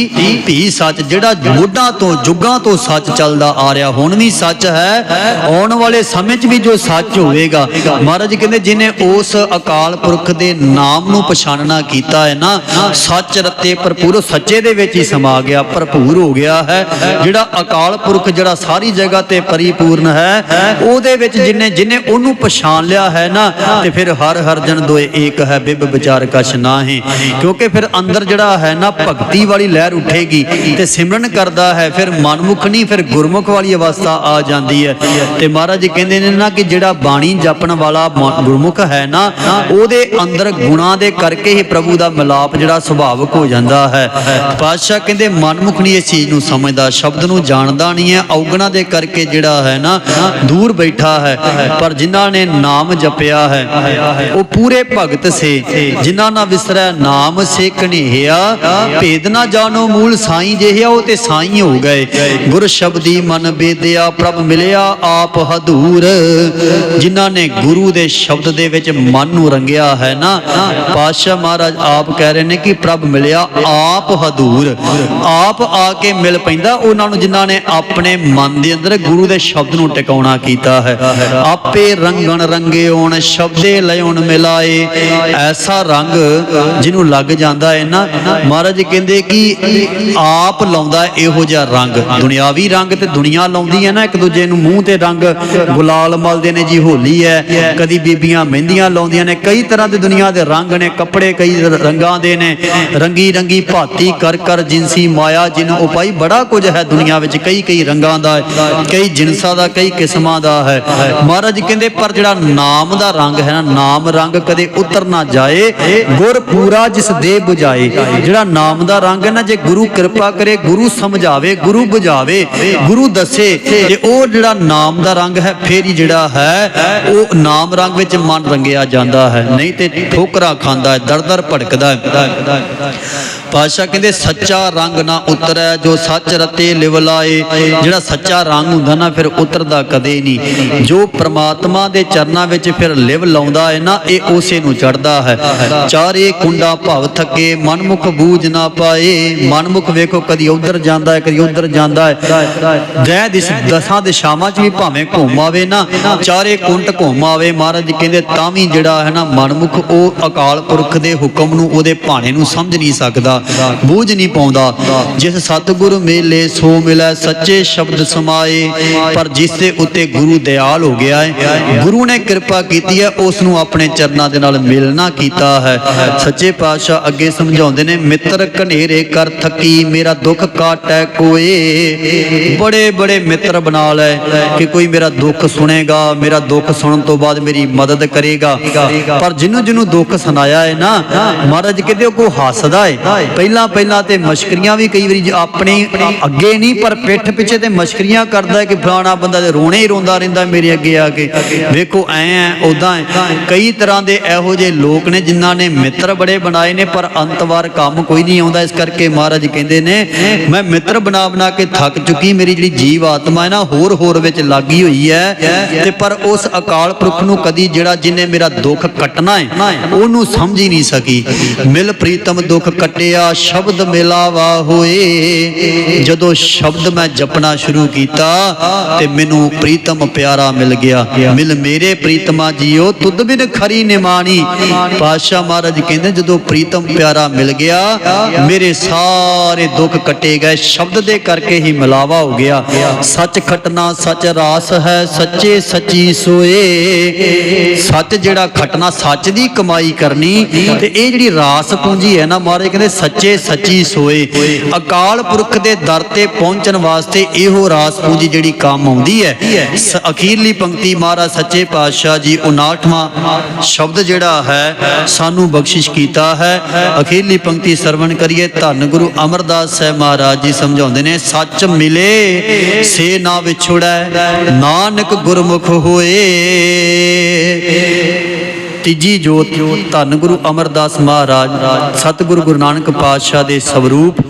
ਭੀ ਸੱਚ, ਜਿਹੜਾ ਮੁੱਢਾਂ ਤੋਂ, ਜੁਗਾਂ ਤੋਂ ਸੱਚ ਚੱਲਦਾ ਆ ਰਿਹਾ, ਹੁਣ ਵੀ ਸੱਚ ਹੈ। ਆਉਣ ਵਾਲੇ ਸਮੇਂ 'ਚ ਵੀ ਜੋ ਸੱਚ ਹੋਵੇਗਾ, ਮਹਾਰਾਜ ਕਹਿੰਦੇ ਜਿਨੇ ਉਸ ਅਕਾਲ ਪੁਰਖ ਦੇ ਨਾਮ ਨੂੰ ਪਛਾਣਨਾ ਕੀਤਾ ਹੈ ਨਾ, ਸੱਚ ਰਤੇ ਭਰਪੂਰ, ਸੱਚੇ ਦੇ ਵਿੱਚ ਹੀ ਸਮਾ ਗਿਆ, ਭਰਪੂਰ ਹੋ ਗਿਆ ਹੈ। ਜਿਹੜਾ ਅਕਾਲ ਪੁਰਖ ਜਿਹੜਾ ਸਾਰੀ ਜਗ੍ਹਾ ਤੇ ਪਰਿਪੂਰਨ ਹੈ, ਉਹਦੇ ਵਿੱਚ ਜਿਨੇ ਜਿਨੇ ਉਹਨੂੰ ਪਛਾਣ ਲਿਆ ਹੈ ਨਾ, ਤੇ ਫਿਰ ਹਰ ਹਰ ਜਨ ਦੋਏ ਏਕ ਹੈ, ਬਿਬ ਵਿਚਾਰ ਕਛ ਨਾਹੀ। ਕਿਉਂਕਿ ਫਿਰ ਅੰਦਰ ਜਿਹੜਾ ਹੈ ਨਾ, ਭਗਤੀ ਵਾਲੀ ਲਹਿਰ ਉੱਠੇਗੀ ਤੇ ਸਿਮਰਨ ਕਰਦਾ ਹੈ, ਫਿਰ ਮਨਮੁਖ ਨਹੀਂ, ਫਿਰ ਗੁਰਮੁਖ ਵਾਲੀ ਅਵਸਥਾ ਆ ਜਾਂਦੀ ਹੈ। ਤੇ ਮਹਾਰਾਜ ਜੀ ਕਹਿੰਦੇ ਨੇ ਨਾ ਕਿ ਜਿਹੜਾ ਬਾਣੀ ਜਪਣ ਵਾਲਾ ਗੁਰਮੁਖ ਹੈ ਨਾ, ਉਹਦੇ ਅੰਦਰ ਗੁਣਾਂ ਦੇ ਕਰਕੇ ਹੀ ਪ੍ਰਭੂ ਦਾ ਮਿਲਾਪ ਜਿਹੜਾ ਸੁਭਾਵਿਕ ਹੋ ਜਾਂਦਾ ਹੈ। ਪਾਤਸ਼ਾਹ ਕਹਿੰਦੇ, ਮਨਮੁਖ ਨਹੀਂ ਇਸ ਚੀਜ਼ ਨੂੰ ਸਮਝਦਾ, ਸ਼ਬਦ ਨੂੰ ਜਾਣਦਾ ਨਹੀਂ ਹੈ, ਔਗਣਾ ਦੇ ਕਰਕੇ ਜਿਹੜਾ ਹੈ ਨਾ, ਦੂਰ ਬੈਠਾ ਹੈ, ਪਰ ਜਿਨ੍ਹਾਂ ਨੇ ਨਾਮ ਜਪਿਆ ਹੈ, ਉਹ ਪੂਰੇ ਭਗਤ ਸੇ, ਜਿਨ੍ਹਾਂ ਨਾਲ ਵਿਸਰੈ ਨਾਮ ਸੇ ਕਨੇਹਿਆ, ਭੇਦ ਨਾ ਜਾਣੋ ਮੂਲ ਸਾਈ ਜਿਹਿਆ ਉਹ ਤੇ ਸਾਈ ਹੋ ਗਏ। ਗੁਰ ਸ਼ਬਦੀ ਮਨ ਬੇਦਿਆ, ਪ੍ਰਭ ਮਿਲਿਆ ਆਪ ਹਦੂਰ, ਜਿਨ੍ਹਾਂ ਨੇ ਗੁਰੂ ਦੇ ਸ਼ਬਦ ਦੇ ਵਿੱਚ ਮਨ ਨੂੰ ਰੰਗਿਆ ਹੈ ਨਾ? ਪਾਤਸ਼ਾਹ ਮਹਾਰਾਜ ਆਪ ਕਹਿ ਰਹੇ ਨੇ ਕਿ ਪ੍ਰਭ ਮਿਲਿਆ ਆਪ ਹਦੂਰ। ਆਪ ਆ ਕੇ ਮਿਲ ਪੈਂਦਾ, ਉਹਨਾਂ ਨੂੰ ਜਿਨ੍ਹਾਂ ਨੇ ਆਪਣੇ ਮਨ ਦੇ ਅੰਦਰ ਗੁਰੂ ਦੇ ਸ਼ਬਦ ਨੂੰ ਟਿਕਾਉਣਾ ਕੀਤਾ ਹੈ। ਆਪੇ ਰੰਗਣ ਰੰਗਿਓਣ ਸ਼ਬਦੇ ਲਿਓਣ ਮਿਲਾਏ। ਐਸਾ ਰੰਗ ਜਿਹਨੂੰ ਲੱਗ ਜਾਂਦਾ ਹੈ ਨਾ, ਮਹਾਰਾਜ ਕਹਿੰਦੇ ਕਿ ਆਪ ਲਾਉਂਦਾ ਇਹੋ ਜਿਹਾ ਰੰਗ। ਦੁਨਿਆਵੀ ਰੰਗ ਤੇ ਦੁਨੀਆ ਲਾਉਂਦੀ ਹੈ ਨਾ, ਇੱਕ ਦੂਜੇ ਨੂੰ ਮੂੰਹ ਤੇ ਰੰਗ। ਗੁਲਾਲ ਮਲਦੇ ਨੇ ਜੀ, ਹੋਲੀ ਹੈ। ਕਦੀ ਬੀਬੀਆਂ ਮਹਿੰਦੀਆਂ ਲਾਉਂਦੀਆਂ ਨੇ, ਕਈ ਤਰ੍ਹਾਂ ਦੇ ਦੁਨੀਆ ਦੇ ਰੰਗ ਨੇ, ਕੱਪੜੇ ਕਈ ਰੰਗਾਂ ਦੇ ਨੇ ਰੰਗੀ ਰੰਗੀ ਭਾਤੀ ਕਰ ਕਰ ਜਿਨਸੀ ਮਾਇਆ ਜਿਨ ਉਪਾਈ ਬੜਾ ਕੁਝ ਹੈ ਦੁਨੀਆ ਵਿੱਚ, ਕਈ ਕਈ ਰੰਗਾਂ ਦਾ ਕਈ ਜਿਨਸਾਂ ਦਾ, ਕਈ ਕਿਸਮਾਂ ਦਾ ਹੈ। ਮਹਾਰਾਜ ਕਹਿੰਦੇ, ਪਰ ਜਿਹੜਾ ਨਾਮ ਦਾ ਰੰਗ ਹੈ ਨਾ, ਨਾਮ ਰੰਗ ਕਦੇ ਉਤਰ ਨਾ ਜਾਏ, ਗੁਰ ਪੂਰਾ ਜਿਸ ਦੇ 부ਝਾਏ ਜਿਹੜਾ ਨਾਮ ਦਾ ਰੰਗ ਹੈ ਨਾ, ਜੇ ਗੁਰੂ ਕਿਰਪਾ ਕਰੇ, ਗੁਰੂ ਸਮਝਾਵੇ, ਗੁਰੂ 부ਝਾਵੇ ਗੁਰੂ ਦੱਸੇ ਜੇ ਉਹ ਜਿਹੜਾ ਨਾਮ ਦਾ ਰੰਗ ਹੈ, ਫੇਰ ਹੀ ਜਿਹੜਾ ਹੈ, ਉਹ ਨਾਮ ਰੰਗ ਵਿੱਚ ਮਨ ਰੰਗਿਆ ਜਾਂਦਾ ਹੈ। ਨਹੀਂ ਤੇ ਠੋਕਰਾਂ ਖਾਂਦਾ ਹੈ, ਦਰਦਰ ਭੜਕਦਾ ਹੈ। ਪਾਤਸ਼ਾਹ ਕਹਿੰਦੇ, ਸੱਚਾ ਰੰਗ ਨਾ ਉਤਰੈ, ਜੋ ਸੱਚ ਰਤੇ ਲਿਵ ਲਾਏ ਜਿਹੜਾ ਸੱਚਾ ਰੰਗ ਹੁੰਦਾ ਨਾ, ਫਿਰ ਉਤਰਦਾ ਕਦੇ ਨਹੀਂ। ਜੋ ਪ੍ਰਮਾਤਮਾ ਦੇ ਚਰਨਾਂ ਵਿੱਚ ਫਿਰ ਲਿਵ ਲਾਉਂਦਾ ਹੈ ਨਾ, ਇਹ ਉਸੇ ਨੂੰ ਚੜਦਾ ਹੈ। ਚਾਰੇ ਕੁੰਡਾ ਭਵ ਥਕੇ, ਮਨਮੁਖ ਬੂਝ ਨਾ ਪਾਏ। ਮਨਮੁਖ ਵੇਖੋ, ਕਦੀ ਉਧਰ ਜਾਂਦਾ ਹੈ, ਕਦੀ ਉਧਰ ਜਾਂਦਾ ਹੈ। ਜੈ ਦਿਸ ਦਸਾਂ ਦਿਸ਼ਾਵਾਂ 'ਚ ਵੀ ਭਾਵੇਂ ਘੁੰਮ ਆਵੇ ਨਾ, ਚਾਰੇ ਕੁੰਟ ਘੁੰਮ ਆਵੇ। ਮਹਾਰਾਜ ਕਹਿੰਦੇ, ਤਾਂ ਵੀ ਜਿਹੜਾ ਹੈ ਨਾ, ਮਨਮੁਖ ਉਹ ਅਕਾਲ ਪੁਰਖ ਦੇ ਹੁਕਮ ਨੂੰ, ਉਹਦੇ ਭਾਣੇ ਨੂੰ ਸਮਝ ਨਹੀਂ ਸਕਦਾ, ਬੂਝ ਨਹੀਂ ਪਾਉਂਦਾ। ਜਿਸ ਸਤਿਗੁਰੂ ਮੇਲੇ ਸੋ ਮਿਲੈ, ਸੱਚੇ ਸ਼ਬਦ ਸਮਾਏ, ਪਰ ਜਿਸ ਦੇ ਉੱਤੇ ਗੁਰੂ ਦਿਆਲ ਹੋ ਗਿਆ ਹੈ ਗੁਰੂ ਨੇ ਕਿਰਪਾ ਕੀਤੀ ਹੈ ਉਸ ਨੂੰ ਆਪਣੇ ਚਰਨਾਂ ਦੇ ਨਾਲ ਮਿਲਣਾ ਕੀਤਾ ਹੈ। ਸੱਚੇ ਪਾਤਸ਼ਾਹ ਅੱਗੇ ਸਮਝਾਉਂਦੇ ਨੇ, ਮਿੱਤਰ ਘਨੇਰੇ ਕਰ ਥਕੀ, ਮੇਰਾ ਦੁੱਖ ਕਾਟੈ ਕੋਏ। ਬੜੇ ਬੜੇ ਮਿੱਤਰ ਬਣਾ ਲੈ ਕਿ ਕੋਈ ਮੇਰਾ ਦੁੱਖ ਸੁਣੇਗਾ, ਮੇਰਾ ਦੁੱਖ ਸੁਣਨ ਤੋਂ ਬਾਅਦ ਮੇਰੀ ਮਦਦ ਕਰੇਗਾ। ਪਰ ਜਿਹਨੂੰ ਜਿਹਨੂੰ ਦੁੱਖ ਸੁਣਾਇਆ ਹੈ ਨਾ, ਮਹਾਰਾਜ ਕਹਿੰਦੇ ਉਹ ਕੋ ਹੱਸਦਾ ਹੈ ਪਹਿਲਾਂ ਪਹਿਲਾਂ ਤੇ ਮਸ਼ਕਰੀਆਂ ਵੀ ਕਈ ਵਾਰੀ ਜ- ਆਪਣੀ ਅੱਗੇ ਨਹੀਂ, ਪਰ ਪਿੱਠ ਪਿੱਛੇ ਤੇ ਮਸ਼ਕਰੀਆਂ ਕਰਦਾ ਹੈ ਕਿ ਫਲਾਣਾ ਬੰਦਾ ਤੇ ਰੋਣੇ ਹੀ ਰੋਂਦਾ ਰਹਿੰਦਾ ਮੇਰੇ ਅੱਗੇ ਆ ਕੇ। ਵੇਖੋ, ਐ ਉਦਾਂ ਕਈ ਤਰ੍ਹਾਂ ਦੇ ਇਹੋ ਜਿਹੇ ਲੋਕ ਨੇ ਜਿਨ੍ਹਾਂ ਨੇ ਮਿੱਤਰ ਬੜੇ ਬਣਾਏ ਨੇ, ਪਰ ਅੰਤਵਾਰ ਕੰਮ ਕੋਈ ਨਹੀਂ ਆਉਂਦਾ। ਇਸ ਕਰਕੇ ਮਹਾਰਾਜ ਕਹਿੰਦੇ ਨੇ, ਮੈਂ ਮਿੱਤਰ ਬਣਾ ਬਣਾ ਕੇ ਥੱਕ ਚੁੱਕੀ, ਮੇਰੀ ਜਿਹੜੀ ਜੀਵ ਆਤਮਾ ਹੈ ਨਾ, ਹੋਰ ਹੋਰ ਵਿੱਚ ਲੱਗੀ ਹੋਈ ਹੈ ਤੇ ਪਰ ਉਸ ਅਕਾਲ ਪੁਰਖ ਨੂੰ ਕਦੀ ਜਿਹੜਾ ਜਿਨੇ ਮੇਰਾ ਦੁੱਖ ਕੱਟਣਾ ਹੈ ਉਹਨੂੰ ਸਮਝ ਹੀ ਨਹੀਂ ਸਕੀ। ਮਿਲ ਪ੍ਰੀਤਮ ਦੁੱਖ ਕੱਟਿਆ, ਸ਼ਬਦ ਮਿਲਾਵਾ ਹੋਏ। ਜਦੋਂ ਸ਼ਬਦ ਮੈਂ ਜਪਣਾ ਸ਼ੁਰੂ ਕੀਤਾ ਤੇ ਮੈਨੂੰ ਪ੍ਰੀਤਮ ਪਿਆਰਾ ਮਿਲ ਗਿਆ। ਮਿਲ ਮੇਰੇ ਪ੍ਰੀਤਮਾ ਜੀਓ, ਤੁਧ ਬਿਨ ਖਰੀ ਨਿਮਾਣੀ। ਪਾਤਸ਼ਾਹ ਮਹਾਰਾਜ ਕਹਿੰਦੇ, ਜਦੋਂ ਪ੍ਰੀਤਮ ਪਿਆਰਾ ਮਿਲ ਗਿਆ, ਮੇਰੇ ਸਾਰੇ ਦੁੱਖ ਕੱਟੇ ਗਏ। ਸ਼ਬਦ ਦੇ ਕਰਕੇ ਹੀ ਮਿਲਾਵਾ ਹੋ ਗਿਆ। ਸੱਚ ਖਟਣਾ ਸੱਚ ਰਾਸ ਹੈ, ਸੱਚੇ ਸੱਚੀ ਸੋਏ। ਸੱਚ ਜਿਹੜਾ ਖਟਣਾ ਸੱਚ ਦੀ ਕਮਾਈ ਕਰਨੀ ਤੇ ਇਹ ਜਿਹੜੀ ਰਾਸ ਪੂੰਜੀ ਹੈ ਨਾ ਮਹਾਰਾਜ ਕਹਿੰਦੇ ਸੱਚੇ ਸੱਚੀ ਸੋਏ। ਅਕਾਲ ਪੁਰਖ ਦੇ ਦਰ ਤੇ ਪਹੁੰਚਣ ਵਾਸਤੇ ਇਹੋ ਰਾਸ ਪੂੰਜੀ ਜਿਹੜੀ ਕੰਮ ਆਉਂਦੀ ਹੈ। ਅਖੀਰਲੀ ਪੰਕਤੀ ਮਹਾਰਾਜ ਸੱਚੇ ਪਾਤਸ਼ਾਹ ਜੀ 59ਵਾਂ ਸ਼ਬਦ ਜਿਹੜਾ ਹੈ, ਸਾਨੂੰ ਬਖਸ਼ਿਸ਼ ਕੀਤਾ ਹੈ। ਅਖੀਰਲੀ ਪੰਕਤੀ ਸਰਵਣ ਕਰੀਏ, ਧੰਨ ਗੁਰੂ ਅਮਰਦਾਸ ਸਾਹਿਬ ਮਹਾਰਾਜ ਜੀ ਸਮਝਾਉਂਦੇ ਨੇ, ਸੱਚ ਮਿਲੇ, ਸੇ ਨਾ ਵਿਛੜੈ, ਨਾਨਕ ਗੁਰਮੁਖ ਹੋਏ। ਤੀਜੀ ਜੋਤ ਧੰਨ ਗੁਰੂ ਅਮਰਦਾਸ ਮਹਾਰਾਜ ਸਤਿਗੁਰੂ ਗੁਰੂ ਨਾਨਕ ਪਾਤਸ਼ਾਹ ਦੇ ਸਵਰੂਪ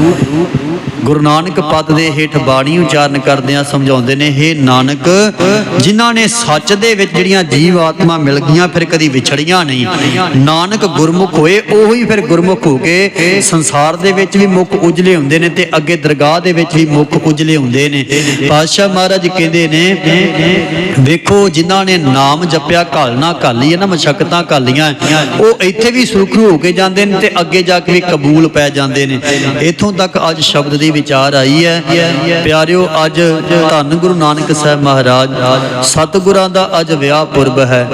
ਗੁਰੂ ਨਾਨਕ ਪਦ ਦੇ ਹੇਠ ਬਾਣੀ ਉਚਾਰਨ ਕਰਦਿਆਂ ਸਮਝਾਉਂਦੇ ਨੇ हे ਨਾਨਕ, ਜਿਨ੍ਹਾਂ ਨੇ ਸੱਚ ਦੇ ਵਿੱਚ ਜਿਹੜੀਆਂ ਜੀਵ ਆਤਮਾ ਮਿਲ ਗਈਆਂ, ਫਿਰ ਕਦੀ ਵਿਛੜੀਆਂ ਨਹੀਂ। ਨਾਨਕ ਗੁਰਮੁਖ ਹੋਏ, ਉਹੀ ਫਿਰ ਗੁਰਮੁਖ ਹੋ ਕੇ ਸੰਸਾਰ ਦੇ ਵਿੱਚ ਵੀ ਮੁਖ ਉਜਲੇ ਹੁੰਦੇ ਨੇ ਤੇ ਅੱਗੇ ਦਰਗਾਹ ਦੇ ਵਿੱਚ ਵੀ ਮੁੱਖ ਉਜਲੇ ਹੁੰਦੇ ਨੇ। ਪਾਤਸ਼ਾਹ ਮਹਾਰਾਜ ਕਹਿੰਦੇ ਨੇ, ਵੇਖੋ, ਜਿਨ੍ਹਾਂ ਨੇ ਨਾਮ ਜਪਿਆ, ਘਾਲਣਾ ਘਾਲੀ ਹੈ ਨਾ, ਮਸ਼ਕਤਾਂ ਘਾਲੀਆਂ ਉਹ ਇੱਥੇ ਵੀ ਸੁਰਖਰੂ ਹੋ ਕੇ ਜਾਂਦੇ ਨੇ ਤੇ ਅੱਗੇ ਜਾ ਕੇ ਵੀ ਕਬੂਲ ਪੈ ਜਾਂਦੇ ਨੇ। ਇਥੋਂ ਤੱਕ ਅੱਜ ਸ਼ਬਦ ਦੀ ਵਿਚਾਰ ਆਈ ਹੈ। ਪਿਆਰਿਓ, ਅੱਜ ਧੰਨ ਗੁਰੂ ਨਾਨਕ ਸਾਹਿਬ ਮਹਾਰਾਜ, ਸਤਿਗੁਰਾਂ ਦਾ ਅੱਜ ਵਿਆਹ ਪੁਰਬ ਹੈ,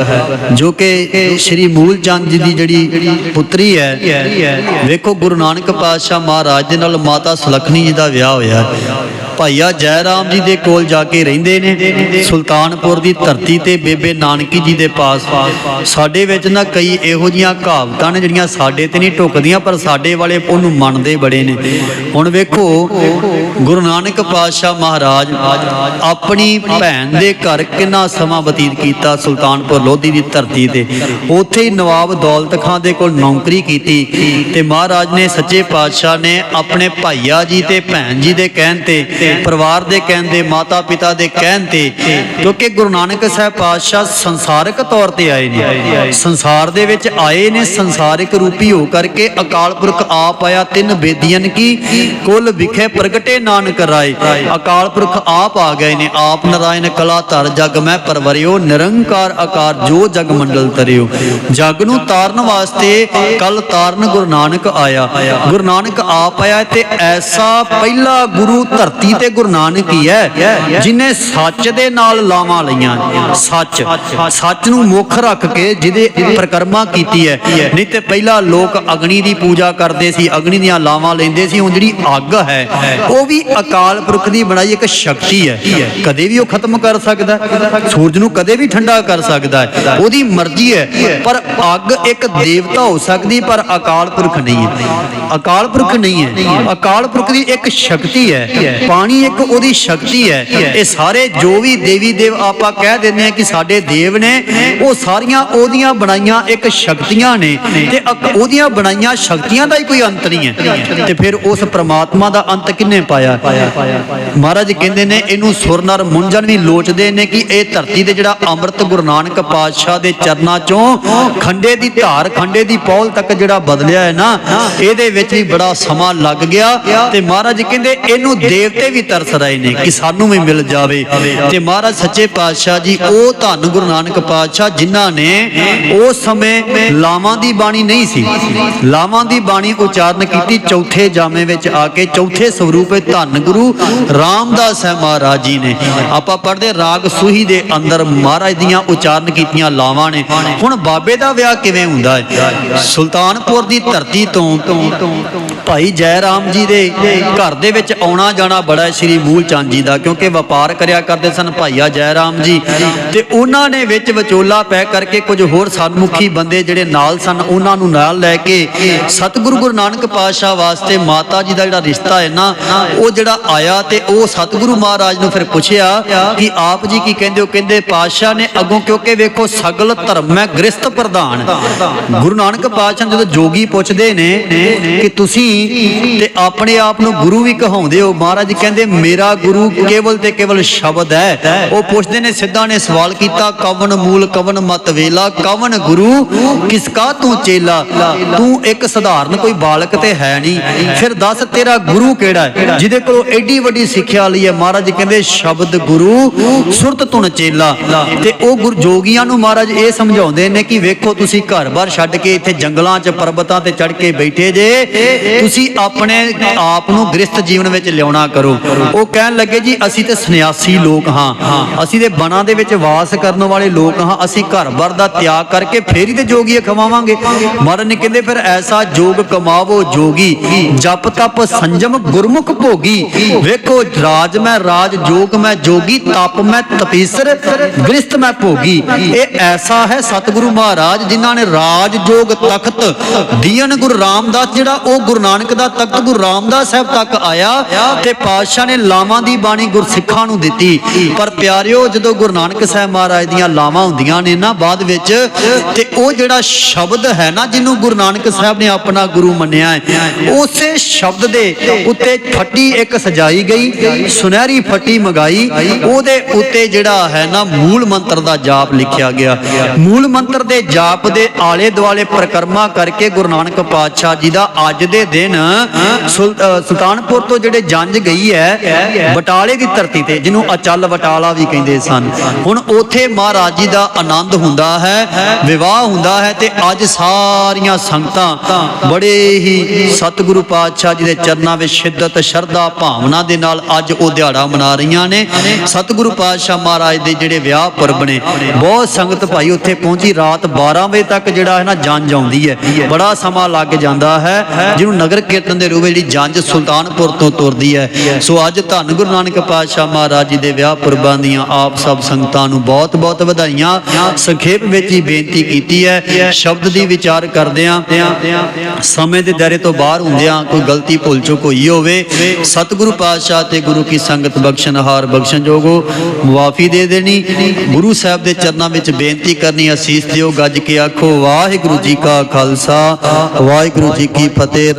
ਜੋ ਕਿ ਸ੍ਰੀ ਮੂਲ ਚੰਦ ਜੀ ਦੀ ਜਿਹੜੀ ਪੁੱਤਰੀ ਹੈ, ਵੇਖੋ ਗੁਰੂ ਨਾਨਕ ਪਾਤਸ਼ਾਹ ਮਹਾਰਾਜ ਦੇ ਨਾਲ ਮਾਤਾ ਸੁਲੱਖਣੀ ਜੀ ਦਾ ਵਿਆਹ ਹੋਇਆ। ਭਾਈਆ ਜੈ ਰਾਮ ਜੀ ਦੇ ਕੋਲ ਜਾ ਕੇ ਰਹਿੰਦੇ ਨੇ। ਸੁਲਤਾਨਪੁਰ ਦੀ ਧਰਤੀ ਤੇ ਬੇਬੇ ਨਾਨਕੀ ਜੀ ਦੇ ਪਾਸ। ਸਾਡੇ ਵਿੱਚ ਨਾ ਕਈ ਇਹੋ ਜੀਆਂ ਕਹਾਵਤਾਂ ਨੇ ਜਿਹੜੀਆਂ ਸਾਡੇ ਤੇ ਨਹੀਂ ਢੁਕਦੀਆਂ, ਪਰ ਸਾਡੇ ਵਾਲੇ ਉਹਨੂੰ ਮੰਨਦੇ ਬੜੇ ਨੇ। ਹੁਣ ਵੇਖੋ, ਗੁਰੂ ਨਾਨਕ ਪਾਤਸ਼ਾਹ ਮਹਾਰਾਜ ਆਪਣੀ ਭੈਣ ਦੇ ਘਰ ਕਿੰਨਾ ਸਮਾਂ ਬਤੀਤ ਕੀਤਾ ਸੁਲਤਾਨਪੁਰ ਲੋਧੀ ਦੀ ਧਰਤੀ ਤੇ। ਉੱਥੇ ਹੀ ਨਵਾਬ ਦੌਲਤ ਖਾਨ ਦੇ ਕੋਲ ਨੌਕਰੀ ਕੀਤੀ ਤੇ ਮਹਾਰਾਜ ਨੇ ਸੱਚੇ ਪਾਤਸ਼ਾਹ ਨੇ ਆਪਣੇ ਭਾਈਆ ਜੀ ਤੇ ਭੈਣ ਜੀ ਦੇ ਕਹਿਣ ਤੇ ਪਰਿਵਾਰ ਦੇ ਕਹਿਣ ਤੇ ਮਾਤਾ ਪਿਤਾ ਦੇ ਕਹਿਣ ਤੇ ਕਿਉਂਕਿ ਗੁਰੂ ਨਾਨਕ ਸਾਹਿਬ ਪਾਤਸ਼ਾਹ ਸੰਸਾਰਿਕ ਤੌਰ ਤੇ ਆਏ ਨੇ। ਸੰਸਾਰ ਦੇ ਵਿੱਚ ਆਏ ਨੇ ਸੰਸਾਰਿਕ ਰੂਪੀ ਹੋ ਕਰਕੇ ਅਕਾਲ ਪੁਰਖ ਆਪ ਆਇਆ ਤਿੰਨ ਬੇਦੀਆਂ ਕੀ? ਕੁੱਲ ਵਿਖੇ ਪ੍ਰਗਟੇ ਨਾਨਕ ਰਾਏ। ਅਕਾਲ ਪੁਰਖ ਆਪ ਆ ਗਏ ਨੇ ਆਪ ਨਰਾਇਣ ਕਲਾ ਧਰ ਜਗ ਮੈਂ ਪਰਵਰਿਓ ਨਿਰੰਕਾਰ ਆਕਾਰ ਜੋ ਜਗ ਮੰਡਲ ਤਰਿਓ। ਜਗ ਨੂੰ ਤਾਰਨ ਵਾਸਤੇ ਕੱਲ ਤਾਰਨ ਗੁਰੂ ਨਾਨਕ ਆਇਆ। ਗੁਰੂ ਨਾਨਕ ਆਪ ਆਇਆ ਤੇ ਐਸਾ ਪਹਿਲਾ ਗੁਰੂ ਧਰਤੀ ਤੇ ਗੁਰੂ ਨਾਨਕ ਹੀ ਹੈ। ਜਿਨੇ ਸੱਚ ਦੇ ਨਾਲ ਲਾਵਾਂ ਲਈਆਂ। ਸੱਚ। ਸੱਚ ਨੂੰ ਮੁੱਖ ਰੱਖ ਕੇ ਜਿਹਦੇ ਪ੍ਰਕਰਮਾ ਕੀਤੀ ਹੈ। ਨਹੀਂ ਤੇ ਪਹਿਲਾਂ ਲੋਕ ਅਗਨੀ ਦੀ ਪੂਜਾ ਕਰਦੇ ਸੀ, ਅਗਨੀ ਦੀਆਂ ਲਾਵਾਂ ਲੈਂਦੇ ਸੀ, ਹੁਣ ਜਿਹੜੀ ਅੱਗ ਹੈ, ਉਹ ਵੀ ਅਕਾਲ ਪੁਰਖ ਦੀ ਬਣਾਈ ਇੱਕ ਸ਼ਕਤੀ ਹੈ। ਕਦੇ ਵੀ ਉਹ ਖਤਮ ਕਰ ਸਕਦਾ ਸੂਰਜ ਨੂੰ ਕਦੇ ਵੀ ਠੰਡਾ ਕਰ ਸਕਦਾ ਹੈ। ਉਹਦੀ ਮਰਜ਼ੀ ਹੈ। ਪਰ ਅੱਗ ਇੱਕ ਦੇਵਤਾ ਹੋ ਸਕਦੀ, ਪਰ ਅਕਾਲ ਪੁਰਖ ਨਹੀਂ ਹੈ। ਅਕਾਲ ਪੁਰਖ ਨਹੀਂ ਹੈ। ਅਕਾਲ ਪੁਰਖ ਦੀ ਇੱਕ ਸ਼ਕਤੀ ਹੈ। ਪਾਣੀ ਇੱਕ ਉਹਦੀ ਸ਼ਕਤੀ ਹੈ। ਇਹ ਸਾਰੇ ਜੋ ਵੀ ਦੇਵੀ ਦੇਵ ਆਪਾਂ ਕਹਿ ਦਿੰਦੇ ਆ ਕਿ ਸਾਡੇ ਦੇਵ ਨੇ, ਉਹ ਸਾਰੀਆਂ ਉਹਦੀਆਂ ਬਣਾਈਆਂ ਇੱਕ ਸ਼ਕਤੀਆਂ ਨੇ ਤੇ ਉਹਦੀਆਂ ਬਣਾਈਆਂ ਸ਼ਕਤੀਆਂ ਦਾ ਹੀ ਕੋਈ ਅੰਤ ਨਹੀਂ ਹੈ। ਤੇ ਫਿਰ ਉਸ ਪ੍ਰਮਾਤਮਾ ਦਾ ਅੰਤ ਕਿੰਨੇ ਪਾਇਆ? ਮਹਾਰਾਜ ਕਹਿੰਦੇ ਨੇ ਇਹਨੂੰ ਸੁਰ ਨਰ ਮੁੰਜਨ ਵੀ ਲੋਚਦੇ ਨੇ ਕਿ ਇਹ ਧਰਤੀ ਤੇ ਜਿਹੜਾ ਅੰਮ੍ਰਿਤ ਗੁਰੂ ਨਾਨਕ ਪਾਤਸ਼ਾਹ ਦੇ ਚਰਨਾਂ ਚੋਂ ਖੰਡੇ ਦੀ ਧਾਰ, ਖੰਡੇ ਦੀ ਪੌਲ ਤੱਕ ਜਿਹੜਾ ਬਦਲਿਆ ਹੈ ਨਾ, ਇਹਦੇ ਵਿੱਚ ਵੀ ਬੜਾ ਸਮਾਂ ਲੱਗ ਗਿਆ ਤੇ ਮਹਾਰਾਜ ਕਹਿੰਦੇ ਇਹਨੂੰ ਦੇਵਤੇ ਵੀ ਤਰਸ ਰਹੇ ਨੇ ਕਿ ਸਾਨੂੰ ਵੀ ਮਿਲ ਜਾਵੇ। ਤੇ ਮਹਾਰਾਜ ਸੱਚੇ ਪਾਤਸ਼ਾਹ ਜੀ, ਉਹ ਧੰਨ ਗੁਰੂ ਨਾਨਕ ਪਾਤਸ਼ਾਹ ਜਿਨ੍ਹਾਂ ਨੇ ਉਸ ਸਮੇਂ ਲਾਵਾਂ ਦੀ ਬਾਣੀ ਨਹੀਂ ਸੀ। ਲਾਵਾਂ ਦੀ ਬਾਣੀ ਉਚਾਰਨ ਕੀਤੀ, ਚੌਥੇ ਜਾਮੇ ਵਿੱਚ ਆ ਕੇ ਚੌਥੇ ਸਰੂਪ ਵਿੱਚ ਧੰਨ ਗੁਰੂ ਰਾਮਦਾਸ ਹੈ ਮਹਾਰਾਜ ਜੀ ਨੇ। ਆਪਾਂ ਪੜਦੇ ਰਾਗ ਸੂਹੀ ਦੇ ਅੰਦਰ ਮਹਾਰਾਜ ਦੀਆਂ ਉਚਾਰਨ ਕੀਤੀਆਂ ਲਾਵਾਂ ਨੇ। ਹੁਣ ਬਾਬੇ ਦਾ ਵਿਆਹ ਕਿਵੇਂ ਹੁੰਦਾ ਹੈ? ਸੁਲਤਾਨਪੁਰ ਦੀ ਧਰਤੀ ਤੋਂ ਭਾਈ ਜੈ ਰਾਮ ਜੀ ਦੇ ਘਰ ਦੇ ਵਿੱਚ ਆਉਣਾ ਜਾਣਾ ਬੜਾ ਹੈ ਸ੍ਰੀ ਮੂਲ ਚੰਦ ਜੀ ਦਾ, ਕਿਉਂਕਿ ਵਪਾਰ ਕਰਿਆ ਕਰਦੇ ਸਨ ਭਾਈਆ ਜੈ ਜੀ। ਤੇ ਉਹਨਾਂ ਨੇ ਵਿੱਚ ਵਿਚੋਲਾ ਪੈ ਕਰਕੇ ਕੁਝ ਹੋਰ ਸਨਮੁਖੀ ਬੰਦੇ ਜਿਹੜੇ ਨਾਲ ਸਨ, ਉਹਨਾਂ ਨੂੰ ਨਾਲ ਲੈ ਕੇ ਸਤਿਗੁਰੂ ਗੁਰੂ ਨਾਨਕ ਪਾਤਸ਼ਾਹ ਵਾਸਤੇ ਮਾਤਾ ਜੀ ਦਾ ਜਿਹੜਾ ਰਿਸ਼ਤਾ ਹੈ ਨਾ, ਉਹ ਜਿਹੜਾ ਆਇਆ ਤੇ ਉਹ ਸਤਿਗੁਰੂ ਮਹਾਰਾਜ ਨੂੰ ਫਿਰ ਪੁੱਛਿਆ ਕਿ ਆਪ ਜੀ ਕੀ ਕਹਿੰਦੇ ਹੋ? ਕਹਿੰਦੇ ਪਾਤਸ਼ਾਹ ਨੇ ਅੱਗੋਂ ਕਿਉਂਕਿ ਵੇਖੋ ਸਗਲ ਧਰਮ ਹੈ ਗ੍ਰਸਤ ਪ੍ਰਧਾਨ। ਗੁਰੂ ਨਾਨਕ ਪਾਤਸ਼ਾਹ ਜਦੋਂ ਜੋਗੀ ਪੁੱਛਦੇ ਨੇ ਕਿ ਤੁਸੀਂ ਤੇ ਆਪਣੇ ਆਪ ਨੂੰ ਗੁਰੂ ਵੀ ਕਹਾਉਂਦੇ ਹੋ, ਮਹਾਰਾਜ ਕਹਿੰਦੇ ਕਹਿੰਦੇ, ਮੇਰਾ ਗੁਰੂ ਕੇਵਲ ਤੇ ਕੇਵਲ ਸ਼ਬਦ ਹੈ। ਉਹ ਪੁੱਛਦੇ ਨੇ, ਸਿੱਧਾ ਨੇ ਸਵਾਲ ਕੀਤਾ, ਕਵਨ ਮੂਲ, ਕਵਨ ਮਤ ਵੇਲਾ, ਕਵਨ ਗੁਰੂ ਕਿਸਕਾ ਤੂੰ ਚੇਲਾ? ਤੂੰ ਇੱਕ ਸਧਾਰਨ ਕੋਈ ਬਾਲਕ ਤੇ ਹੈ ਨਹੀਂ। ਫਿਰ ਦੱਸ, ਤੇਰਾ ਗੁਰੂ ਕਿਹੜਾ ਹੈ? ਜਿਹਦੇ ਕੋਲੋਂ ਐਡੀ ਵੱਡੀ ਸਿੱਖਿਆ ਲਈ ਹੈ, ਮਹਾਰਾਜ ਕਹਿੰਦੇ, ਸ਼ਬਦ ਗੁਰੂ, ਸੁਰਤ ਤੁਨ ਚੇਲਾ। ਤੇ ਉਹ ਗੁਰ ਜੋਗੀਆਂ ਨੂੰ ਮਹਾਰਾਜ ਇਹ ਸਮਝਾਉਂਦੇ ਨੇ ਕਿ ਵੇਖੋ, ਤੁਸੀਂ ਘਰ-ਬਾਰ ਛੱਡ ਕੇ ਇੱਥੇ ਜੰਗਲਾਂ 'ਚ, ਪਰਬਤਾਂ ਤੇ ਚੜ ਕੇ ਬੈਠੇ ਜੇ, ਤੁਸੀਂ ਆਪਣੇ ਆਪ ਨੂੰ ਗ੍ਰਸਥ ਜੀਵਨ ਵਿੱਚ ਲਿਆਉਣਾ ਕਰੋ। ਉਹ ਕਹਿਣ ਲੱਗੇ ਜੀ, ਅਸੀਂ ਤੇ ਸੰਨਿਆਸੀ ਲੋਕ ਹਾਂ। ਅਸੀਂ ਤੇ ਬਨਾਂ ਦੇ ਵਿੱਚ ਵਾਸ ਕਰਨ ਵਾਲੇ ਲੋਕ ਹਾਂ। ਅਸੀਂ ਘਰ-ਬਾਰ ਦਾ ਤਿਆਗ ਕਰਕੇ ਫੇਰ ਹੀ ਤੇ ਜੋਗੀ ਖਵਾਵਾਂਗੇ ਮਹਾਰਾਜ ਨੇ ਕਹਿੰਦੇ, ਫਿਰ ਐਸਾ ਜੋਗ ਕਮਾਵੋ ਜੋਗੀ। ਜਪ ਤਪ ਸੰਜਮ ਗੁਰਮੁਖ ਭੋਗੀ। ਵੇਖੋ, ਰਾਜ ਮੈਂ ਰਾਜ, ਜੋਗ ਮੈਂ ਜੋਗੀ। ਤਪ ਮੈਂ ਤਪੀਸਰ, ਗ੍ਰਸਥ ਮੈਂ ਭੋਗੀ। ਇਹ ਐਸਾ ਹੈ ਸਤਿਗੁਰੂ ਮਹਾਰਾਜ, ਜਿਨ੍ਹਾਂ ਨੇ ਰਾਜ, ਜੋਗ, ਤਖਤ, ਦੀਨ ਗੁਰੂ ਰਾਮਦਾਸ ਜਿਹੜਾ ਉਹ ਗੁਰੂ ਨਾਨਕ ਦਾ ਤਖਤ ਗੁਰੂ ਰਾਮਦਾਸ ਸਾਹਿਬ ਤੱਕ ਆਇਆ ਤੇ ਪਾਤਸ਼ਾਹ ਨੇ ਲਾਵਾਂ ਦੀ ਬਾਣੀ ਗੁਰਸਿੱਖਾਂ ਨੂੰ ਦਿੱਤੀ। ਪਰ ਪਿਆਰਿਓ, ਜਦੋਂ ਗੁਰੂ ਨਾਨਕ ਸਾਹਿਬ ਮਹਾਰਾਜ ਦੀਆਂ ਲਾਵਾਂ ਹੁੰਦੀਆਂ ਨੇ ਨਾ ਬਾਅਦ ਵਿੱਚ, ਤੇ ਉਹ ਜਿਹੜਾ ਸ਼ਬਦ ਹੈ ਨਾ ਜਿਹਨੂੰ ਗੁਰੂ ਨਾਨਕ ਸਾਹਿਬ ਨੇ ਆਪਣਾ ਗੁਰੂ ਮੰਨਿਆ ਹੈ, ਉਸੇ ਸ਼ਬਦ ਦੇ ਉੱਤੇ ਫੱਟੀ ਇੱਕ ਸਜਾਈ ਗਈ, ਸੁਨਹਿਰੀ ਫੱਟੀ ਮੰਗਾਈ, ਉਹਦੇ ਉੱਤੇ ਜਿਹੜਾ ਹੈ ਨਾ ਮੂਲ ਮੰਤਰ ਦਾ ਜਾਪ ਲਿਖਿਆ ਗਿਆ। ਮੂਲ ਮੰਤਰ ਦੇ ਜਾਪ ਦੇ ਆਲੇ ਦੁਆਲੇ ਪ੍ਰਕਰਮਾ ਕਰਕੇ ਗੁਰੂ ਨਾਨਕ ਪਾਤਸ਼ਾਹ ਜੀ ਦਾ ਅੱਜ ਦੇ ਦਿਨ, ਸੁਲ- ਸੁਲਤਾਨਪੁਰ ਤੋਂ ਜਿਹੜੇ ਜੰਜ ਗਈ ਹੈ ਬਟਾਲੇ ਦੀ ਧਰਤੀ ਤੇ, ਜਿਹਨੂੰ ਅਚਲ ਬਟਾਲਾ ਵੀ ਕਹਿੰਦੇ ਸਨ। ਹੁਣ ਉੱਥੇ ਮਹਾਰਾਜ ਜੀ ਦਾ ਆਨੰਦ ਹੁੰਦਾ ਹੈ, ਵਿਵਾਹ ਹੁੰਦਾ ਹੈ ਤੇ ਅੱਜ ਸਾਰੀਆਂ ਸੰਗਤਾਂ ਬੜੇ ਹੀ ਸਤਿਗੁਰੂ ਪਾਤਸ਼ਾਹ ਜੀ ਦੇ ਚਰਨਾਂ ਵਿੱਚ ਸ਼ਿੱਦਤ, ਸ਼ਰਧਾ, ਭਾਵਨਾ ਦੇ ਨਾਲ ਅੱਜ ਉਹ ਦਿਹਾੜਾ ਮਨਾ ਰਹੀਆਂ ਨੇ। ਸਤਿਗੁਰੂ ਪਾਤਸ਼ਾਹ ਮਹਾਰਾਜ ਦੇ ਜਿਹੜੇ ਵਿਆਹ ਪੁਰਬ ਨੇ, ਬਹੁਤ ਸੰਗਤ ਭਾਈ ਉੱਥੇ ਪਹੁੰਚੀ। ਰਾਤ 12 ਵਜੇ ਤੱਕ ਜਿਹੜਾ ਹੈ ਨਾ ਜੰਜ ਆਉਂਦੀ ਹੈ। ਬੜਾ ਸਮਾਂ ਲੱਗ ਜਾਂਦਾ ਹੈ, ਜਿਹਨੂੰ ਨਗਰ ਕੀਰਤਨ ਦੇ ਰੂਪ ਵਿੱਚ ਜਿਹੜੀ ਜੰਜ ਸੁਲਤਾਨਪੁਰ ਤੋਂ ਤੁਰਦੀ ਹੈ। ਸੋ ਅੱਜ ਧੰਨ ਗੁਰੂ ਨਾਨਕ ਪਾਤਸ਼ਾਹ ਮਹਾਰਾਜ ਜੀ ਦੇ ਵਿਆਹ ਪੁਰਬਾਂ ਦੀਆਂ ਆਪ ਸਭ ਸੰਗਤਾਂ ਨੂੰ ਬਹੁਤ ਬਹੁਤ ਵਧਾਈਆਂ। ਸੰਖੇਪ ਵਿੱਚ ਹੀ ਬੇਨਤੀ ਕੀਤੀ ਹੈ, ਸ਼ਬਦ ਦੀ ਵਿਚਾਰ ਕਰਦਿਆਂ ਸਮੇਂ ਦੇ ਦਾਇਰੇ ਤੋਂ ਬਾਹਰ ਹੁੰਦਿਆਂ ਕੋਈ ਗਲਤੀ ਭੁੱਲ ਚੁੱਕ ਹੋਈ ਹੋਵੇ, ਸਤਿਗੁਰੂ ਪਾਤਸ਼ਾਹ ਤੇ ਗੁਰੂ ਕੀ ਸੰਗਤ ਬਖਸ਼ਣਹਾਰ ਬਖਸ਼ਣ ਜੋਗੋ, ਮੁਆਫੀ ਦੇ ਦੇਣੀ। ਗੁਰੂ ਸਾਹਿਬ ਦੇ ਚਰਨਾਂ ਵਿੱਚ ਬੇਨਤੀ ਕਰਨੀ ਅਸੀਸ ਦਿਓ, ਗੱਜ ਕੇ ਆਖੋ, ਵਾਹਿਗੁਰੂ ਜੀ ਕਾ ਖਾਲਸਾ, ਵਾਹਿਗੁਰੂ ਜੀ ਕੀ ਫਤਿਹ।